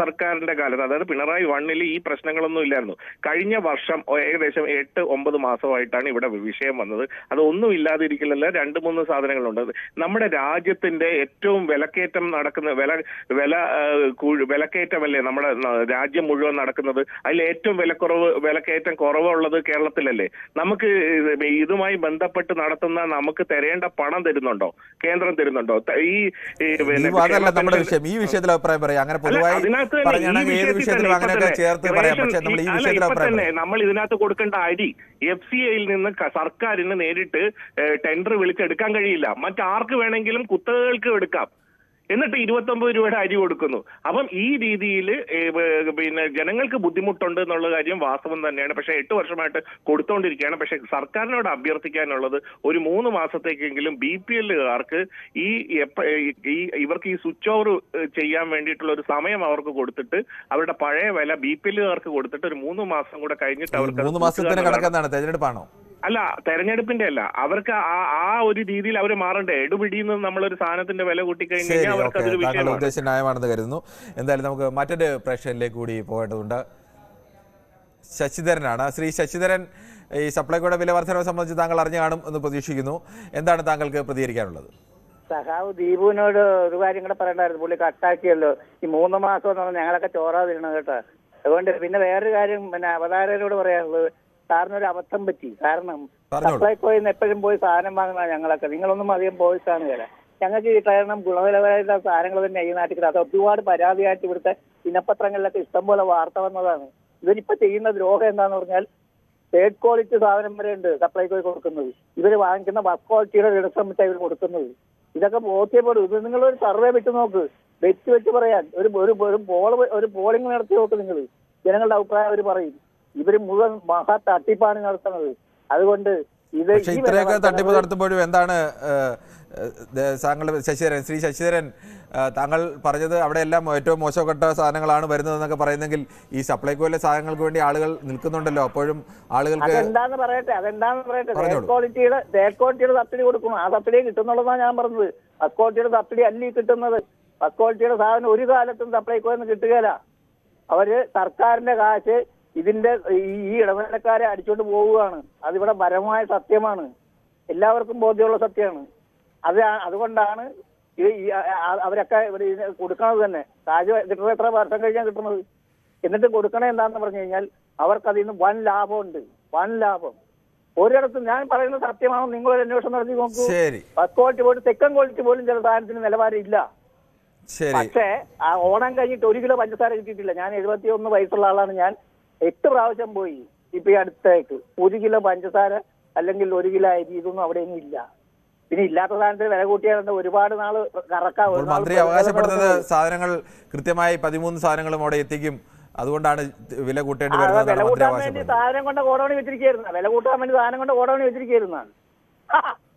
സർക്കാരിന്റെ കാലത്ത് അതായത് പിണറായി വണ്ണിൽ ഈ പ്രശ്നങ്ങളൊന്നും ഇല്ലായിരുന്നു. കഴിഞ്ഞ വർഷം ഏകദേശം എട്ട് ഒമ്പത് മാസമായിട്ടാണ് ഇവിടെ വിഷയം വന്നത്. അതൊന്നും ഇല്ലാതിരിക്കില്ലല്ല രണ്ട് മൂന്ന് സാധനങ്ങളുണ്ട്. നമ്മുടെ രാജ്യത്തിന്റെ ഏറ്റവും വിലക്കയറ്റം നടക്കുന്ന വില വില വിലക്കയറ്റമല്ലേ നമ്മുടെ രാജ്യം മുഴുവൻ നടക്കുന്നത്? അതിൽ ഏറ്റവും വിലക്കുറവ് വിലക്കയറ്റം കുറവുള്ളത് കേരളത്തിലല്ലേ? നമുക്ക് ഇതുമായി ബന്ധപ്പെട്ട് നടത്തുന്ന നമുക്ക് തരേണ്ട പണം തരുന്നുണ്ടോ? കേന്ദ്രം തരുന്നുണ്ടോ? ഈ ഈ വിഷയത്തിൽ അഭിപ്രായം പറയാം? അങ്ങനെ പൊതുവായി പറയുകയാണെങ്കിൽ ഏത് വിഷയത്തിലും അങ്ങനെയൊക്കെ ചേർത്ത് പറയാം. പക്ഷെ നമ്മൾ ഈ വിഷയത്തിൽ അഭിപ്രായം നമ്മൾ ഇതിനകത്ത് കൊടുക്കേണ്ട അരി എഫ് സി ഐയിൽ നിന്ന് സർക്കാരിന് നേരിട്ട് ടെൻഡർ വിളിച്ചെടുക്കാൻ കഴിയില്ല. മറ്റാർക്ക് വേണമെങ്കിലും കുത്തകകൾക്ക് എടുക്കാം. എന്നിട്ട് ഇരുപത്തൊമ്പത് രൂപയുടെ അരി കൊടുക്കുന്നു. അപ്പം ഈ രീതിയിൽ പിന്നെ ജനങ്ങൾക്ക് ബുദ്ധിമുട്ടുണ്ട് എന്നുള്ള കാര്യം വാസ്തവം തന്നെയാണ്. പക്ഷേ എട്ട് വർഷമായിട്ട് കൊടുത്തോണ്ടിരിക്കുകയാണ്. പക്ഷേ സർക്കാരിനോട് അഭ്യർത്ഥിക്കാനുള്ളത് ഒരു മൂന്ന് മാസത്തേക്കെങ്കിലും ബി പി എല്ലുകാർക്ക് ഈ ഇവർക്ക് ഈ സ്വിച്ച് ഓവർ ചെയ്യാൻ വേണ്ടിയിട്ടുള്ള ഒരു സമയം അവർക്ക് കൊടുത്തിട്ട് അവരുടെ പഴയ വില ബി പി എല്ലുകാർക്ക് കൊടുത്തിട്ട് ഒരു മൂന്ന് മാസം കൂടെ കഴിഞ്ഞിട്ട് അവർക്ക് മൂന്ന് മാസത്തിന്. തെരഞ്ഞെടുപ്പാണോ? അല്ല തെരഞ്ഞെടുപ്പിന്റെ അല്ല. അവർക്ക് ആ ഒരു രീതിയിൽ അവർ മാറണ്ടേ? എടുപിടിയിൽ നിന്ന് നമ്മളൊരു സാധനത്തിന്റെ വില കൂട്ടിക്കഴിഞ്ഞ് കഴിഞ്ഞാൽ അവർക്ക് ഓക്കെ. അതൊരു താങ്കളുടെ വിഷയമാണ്. ഉദ്ദേശം ന്യായമാണെന്ന് കരുതുന്നു. എന്തായാലും നമുക്ക് മറ്റൊരു പ്രേക്ഷകരിലേക്ക് കൂടി പോകേണ്ടതുണ്ട്. ശശിധരനാണ്. ശ്രീ ശശിധരൻ ഈ സപ്ലൈകോയുടെ വില വർധനവ് സംബന്ധിച്ച് താങ്കൾ അറിഞ്ഞു കാണും എന്ന് പ്രതീക്ഷിക്കുന്നു. എന്താണ് താങ്കൾക്ക് പ്രതികരിക്കാനുള്ളത്? സഹാവ് ദീപുവിനോട് ഒരു കാര്യം കൂടെ പറയണ്ടായിരുന്നു. പുള്ളി കട്ടാക്കിയല്ലോ. ഈ മൂന്ന് മാസം എന്ന് പറഞ്ഞാൽ ഞങ്ങളൊക്കെ ചോറാതിരണം കേട്ടോ. അതുകൊണ്ട് പിന്നെ വേറൊരു കാര്യം പിന്നെ അവതാരകരോട് പറയാനുള്ളത്. സാറിനൊരു അബദ്ധം പറ്റി. കാരണം സപ്ലൈക്കോയിൽ നിന്ന് എപ്പോഴും പോയി സാധനം വാങ്ങുന്ന ഞങ്ങളൊക്കെ. നിങ്ങളൊന്നും അധികം പോയി വരാം ഞങ്ങൾക്ക് ഈ കാരണം ഗുണനിലവാരമുള്ള സാധനങ്ങൾ തന്നെ ഈ നാട്ടിൽ. അത് ഒരുപാട് പരാതിയായിട്ട് ഇവിടുത്തെ ദിനപത്രങ്ങളിലൊക്കെ ഇഷ്ടംപോലെ വാർത്ത വന്നതാണ്. ഇവരിപ്പോ ചെയ്യുന്ന ദ്രോഹം എന്താന്ന് പറഞ്ഞാൽ തേർഡ് ക്വാളിറ്റി സാധനം വരെ ഉണ്ട് സപ്ലൈക്കോയിൽ കൊടുക്കുന്നത്. ഇവർ വാങ്ങിക്കുന്ന ഫസ്റ്റ് ക്വാളിറ്റിയുടെ ദിവസം വെച്ചാൽ ഇവർ കൊടുക്കുന്നത്. ഇതൊക്കെ ബോധ്യപ്പെടും. ഇത് നിങ്ങൾ ഒരു സർവേ വിട്ട് നോക്ക്. വെച്ച് വെച്ച് പറയാൻ. ഒരു ഒരു ഒരു പോൾ ഒരു പോളിംഗ് നടത്തി നോക്ക് നിങ്ങൾ ജനങ്ങളുടെ അഭിപ്രായം അവർ പറയും. ഇവർ മുഴുവൻ മഹാ തട്ടിപ്പാണ് നടത്തുന്നത്. അതുകൊണ്ട് ഇത് ഇത്രയൊക്കെ തട്ടിപ്പ് നടത്തുമ്പോഴും എന്താണ് താങ്കൾ ശശിധരൻ ശ്രീ ശശിധരൻ താങ്കൾ പറഞ്ഞത് അവിടെയെല്ലാം ഏറ്റവും മോശപ്പെട്ട സാധനങ്ങളാണ് വരുന്നതെന്നൊക്കെ പറയുന്നെങ്കിൽ ഈ സപ്ലൈകോയിലെ സാധനങ്ങൾക്ക് വേണ്ടി ആളുകൾ നിൽക്കുന്നുണ്ടല്ലോ. അപ്പോഴും ആളുകൾക്ക് അതെന്താന്ന് പറയട്ടെ അതെന്താന്ന് പറയട്ടെ. ക്വാളിറ്റിയുടെ ക്വാളിറ്റിയുടെ സബ്സിഡി കൊടുക്കണം ആ സബ്സിഡി കിട്ടുന്നുള്ളതാണ് ഞാൻ പറഞ്ഞത്. ഫസ്റ്റ് ക്വാളിറ്റിയുടെ സബ്സിഡി അല്ല കിട്ടുന്നത്. ഫസ്റ്റ് ക്വാളിറ്റിയുടെ സാധനം ഒരു കാലത്തും സപ്ലൈകോയിൽ നിന്ന് കിട്ടുകയില്ല അവർ സർക്കാരിന്റെ കാശ് ഇതിന്റെ ഈ ഇടനിലക്കാരെ അടിച്ചോണ്ട് പോവുകയാണ്. അതിവിടെ പരമായ സത്യമാണ്. എല്ലാവർക്കും ബോധ്യമുള്ള സത്യമാണ്. അത് അതുകൊണ്ടാണ് അവരൊക്കെ ഇവിടെ കൊടുക്കണത് തന്നെ. താജ് കിട്ടുന്നത് എത്ര വർഷം കഴിഞ്ഞാൽ കിട്ടുന്നത്? എന്നിട്ട് കൊടുക്കണേ എന്താന്ന് പറഞ്ഞു കഴിഞ്ഞാൽ അവർക്ക് അതിൽ നിന്ന് വൻ ലാഭമുണ്ട്. വൻ ലാഭം. ഒരിടത്തും ഞാൻ പറയുന്നത് സത്യമാണോ? നിങ്ങൾ ഒരു അന്വേഷണം നടത്തി നോക്കൂ. ഫസ്റ്റ് ക്വാളിറ്റി പോലും സെക്കൻഡ് ക്വാളിറ്റി പോലും ചില സാധനത്തിന് നിലവാരം ഇല്ല പക്ഷേ ആ ഓണം കഴിഞ്ഞിട്ട് ഒരു കിലോ പഞ്ചസാര കിട്ടിയിട്ടില്ല. ഞാൻ എഴുപത്തി ഒന്ന് വയസ്സുള്ള ആളാണ് ഞാൻ. എട്ട് പ്രാവശ്യം പോയി. ഇപ്പൊ ഈ അടുത്തേക്ക് ഒരു കിലോ പഞ്ചസാര അല്ലെങ്കിൽ ഒരു കിലോ അരി ഇതൊന്നും അവിടെയൊന്നും ഇല്ല. പിന്നെ ഇല്ലാത്ത സാധനത്തിന് വില കൂട്ടിയാൽ ഒരുപാട് നാൾ കറക്കാം. മന്ത്രി അവകാശപ്പെടുന്നത് സാധനങ്ങൾ കൃത്യമായി പതിമൂന്ന് സാധനങ്ങളും അവിടെ എത്തിക്കും. അതുകൊണ്ടാണ് വില കൂട്ടേണ്ടി വരുന്നത് വില കൂട്ടാൻ വേണ്ടി സാധനം കൊണ്ട് ഓടോണി വെച്ചിരിക്കുന്ന വില കൂട്ടാൻ വേണ്ടി സാധനം കൊണ്ട് ഓടോണി വെച്ചിരിക്കുന്നതാണ്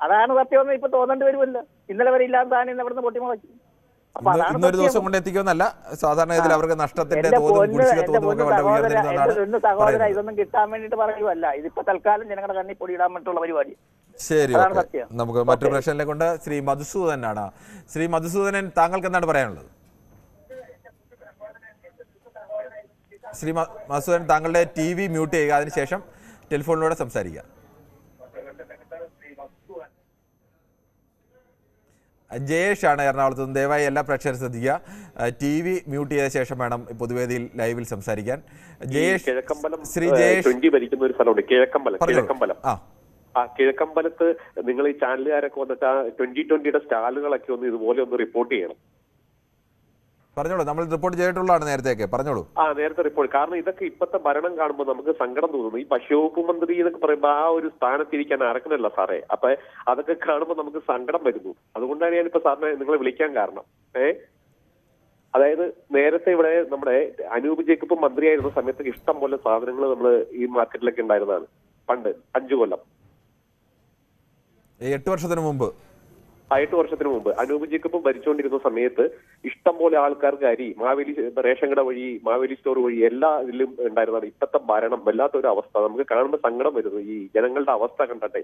അതാണ് സത്യമെന്ന് ഇപ്പൊ തോന്നേണ്ടി വരുമല്ലോ. ഇന്നലെ വരെ ഇല്ലാത്ത സാധനം ഇന്ന് അവിടുന്ന് പൊട്ടിമുളച്ചു അതാണ് ഇന്നൊരു ദിവസം കൊണ്ട് എത്തിക്കുമെന്നല്ല സാധാരണ ഇതിൽ അവർക്ക് നഷ്ടത്തിന്റെ തോതും കുടിശ്ശിക തോതും ഒക്കെ വളരെ ഉയർന്നിരുന്നതാണ് സഹോദര ഇതൊന്നും കിട്ടാൻ വേണ്ടിട്ട് പറയുമല്ല ഇതിപ്പോ തൽക്കാലം ജനങ്ങളുടെ കണ്ണി പൊടിയിടാൻ പറ്റുള്ള പരിപാടി. ശരി. നമുക്ക് മറ്റൊരു. പ്രശ്നത്തിലെ കൊണ്ട് ശ്രീ മധുസൂദനാണ്. ശ്രീ മധുസൂദനൻ താങ്കൾക്ക് എന്താണ് പറയാനുള്ളത്? ശ്രീ മധുസൂദൻ താങ്കളുടെ ടി വി മ്യൂട്ട് ചെയ്യുക അതിനുശേഷം ടെലിഫോണിലൂടെ സംസാരിക്കുക. ജയേഷ് ആണ് എറണാകുളത്ത് നിന്ന് ദയവായി എല്ലാ പ്രേക്ഷകരും ശ്രദ്ധിക്കുക. ടി വി മ്യൂട്ട് ചെയ്ത ശേഷം വേണം പൊതുവേദിയിൽ ലൈവിൽ സംസാരിക്കാൻ. ജയേഷ് ശ്രീ ജയേഷ് ട്വന്റി ഭരിക്കുന്ന ഒരു സ്ഥലമുണ്ട്. കിഴക്കമ്പലം. ആ. ആ കിഴക്കമ്പലത്ത് നിങ്ങൾ ഈ ചാനലുകാരൊക്കെ വന്നിട്ട് ആ ട്വന്റി ട്വന്റിയുടെ സ്റ്റാളുകളൊക്കെ ഒന്ന് ഇതുപോലെ ഒന്ന് റിപ്പോർട്ട് ചെയ്യണം. പറഞ്ഞോളൂ നമ്മൾ റിപ്പോർട്ട് ചെയ്തിട്ടുള്ളതാണ് നേരത്തെയൊക്കെ പറഞ്ഞോളൂ. ആ നേരത്തെ റിപ്പോർട്ട് കാരണം ഇതൊക്കെ ഇപ്പത്തെ ഭരണം കാണുമ്പോൾ നമുക്ക് സങ്കടം തോന്നുന്നു ഈ ഭക്ഷ്യവകുപ്പ് മന്ത്രി എന്നൊക്കെ പറയുമ്പോൾ ആ ഒരു സ്ഥാനത്തിരിക്കാൻ അറക്കണല്ല സാറേ. അപ്പൊ അതൊക്കെ കാണുമ്പോൾ നമുക്ക് സങ്കടം വരുന്നു. അതുകൊണ്ടാണ് ഞാനിപ്പോ സാറിനെ നിങ്ങളെ വിളിക്കാൻ കാരണം. ഏ? അതായത് നേരത്തെ ഇവിടെ നമ്മുടെ അനൂപ് ജേക്കബ് മന്ത്രിയായിരുന്ന സമയത്ത് ഇഷ്ടം പോലെ സാധനങ്ങൾ നമ്മൾ ഈ മാർക്കറ്റിലൊക്കെ ഉണ്ടായിരുന്നതാണ്. പണ്ട് അഞ്ചു കൊല്ലം. എട്ട് വർഷത്തിന് മുമ്പ്. ആ എട്ട് വർഷത്തിന് മുമ്പ്. അനൂപ് ജേക്കബ് ഭരിച്ചുകൊണ്ടിരുന്ന സമയത്ത് ഇഷ്ടം പോലെ ആൾക്കാർക്ക് അരി മാവേലി റേഷൻ കട വഴി മാവേലി സ്റ്റോർ വഴി എല്ലാ ഇതിലും ഉണ്ടായിരുന്നതാണ് ഇപ്പത്തെ ഭരണം. വല്ലാത്ത ഒരു അവസ്ഥ. നമുക്ക് കാണുമ്പോൾ സങ്കടം വരുന്നു. ഈ ജനങ്ങളുടെ അവസ്ഥ കണ്ടട്ടെ.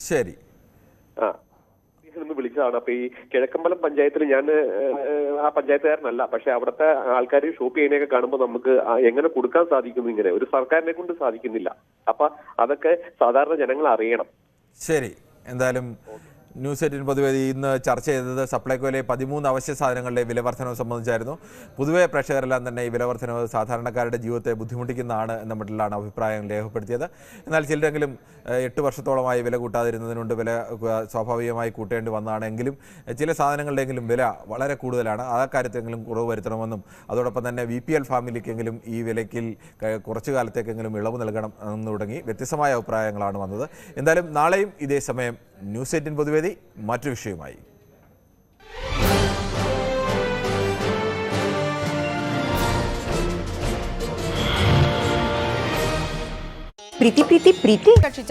ശരി. ആ. നിന്ന് വിളിച്ചതാണ്. അപ്പൊ ഈ കിഴക്കമ്പലം പഞ്ചായത്തിൽ ഞാൻ ആ പഞ്ചായത്തുകാരനല്ല. പക്ഷെ അവിടുത്തെ ആൾക്കാർ ഷോപ്പ് ചെയ്യുന്നതൊക്കെ കാണുമ്പോൾ നമുക്ക് എങ്ങനെ കൊടുക്കാൻ സാധിക്കുന്നു ഇങ്ങനെ. ഒരു സർക്കാരിനെ കൊണ്ട് സാധിക്കുന്നില്ല. അപ്പൊ അതൊക്കെ സാധാരണ ജനങ്ങൾ അറിയണം. ശരി. എന്തായാലും ന്യൂസ് എയ്റ്റീൻ പൊതുവേ ഇന്ന് ചർച്ച ചെയ്തത് സപ്ലൈകോയിലെ പതിമൂന്ന് അവശ്യ സാധനങ്ങളുടെ വിലവർദ്ധനവ് സംബന്ധിച്ചായിരുന്നു. പൊതുവെ പ്രേക്ഷകരെല്ലാം തന്നെ ഈ വിലവർദ്ധനവ് സാധാരണക്കാരുടെ ജീവിതത്തെ ബുദ്ധിമുട്ടിക്കുന്നതാണ് എന്ന മട്ടിലാണ് അഭിപ്രായം രേഖപ്പെടുത്തിയത്. എന്നാൽ ചിലരെങ്കിലും എട്ട് വർഷത്തോളമായി വില കൂട്ടാതിരുന്നതിനുണ്ട് വില സ്വാഭാവികമായി കൂട്ടേണ്ടി വന്നതാണെങ്കിലും ചില സാധനങ്ങളുടെയെങ്കിലും വില വളരെ കൂടുതലാണ്. ആ കാര്യത്തെങ്കിലും കുറവ് വരുത്തണമെന്നും അതോടൊപ്പം തന്നെ വി പി എൽ ഫാമിലിക്കെങ്കിലും ഈ വിലയ്ക്കിൽ കുറച്ച് കാലത്തേക്കെങ്കിലും ഇളവ് നൽകണം എന്ന് തുടങ്ങി വ്യത്യസ്തമായ അഭിപ്രായങ്ങളാണ് വന്നത്. എന്തായാലും നാളെയും ഇതേ സമയം ന്യൂസ് എയ്റ്റീൻ പൊതുവേദി മറ്റു വിഷയവുമായി. प्रीति प्रीति प्रीति प्रकारची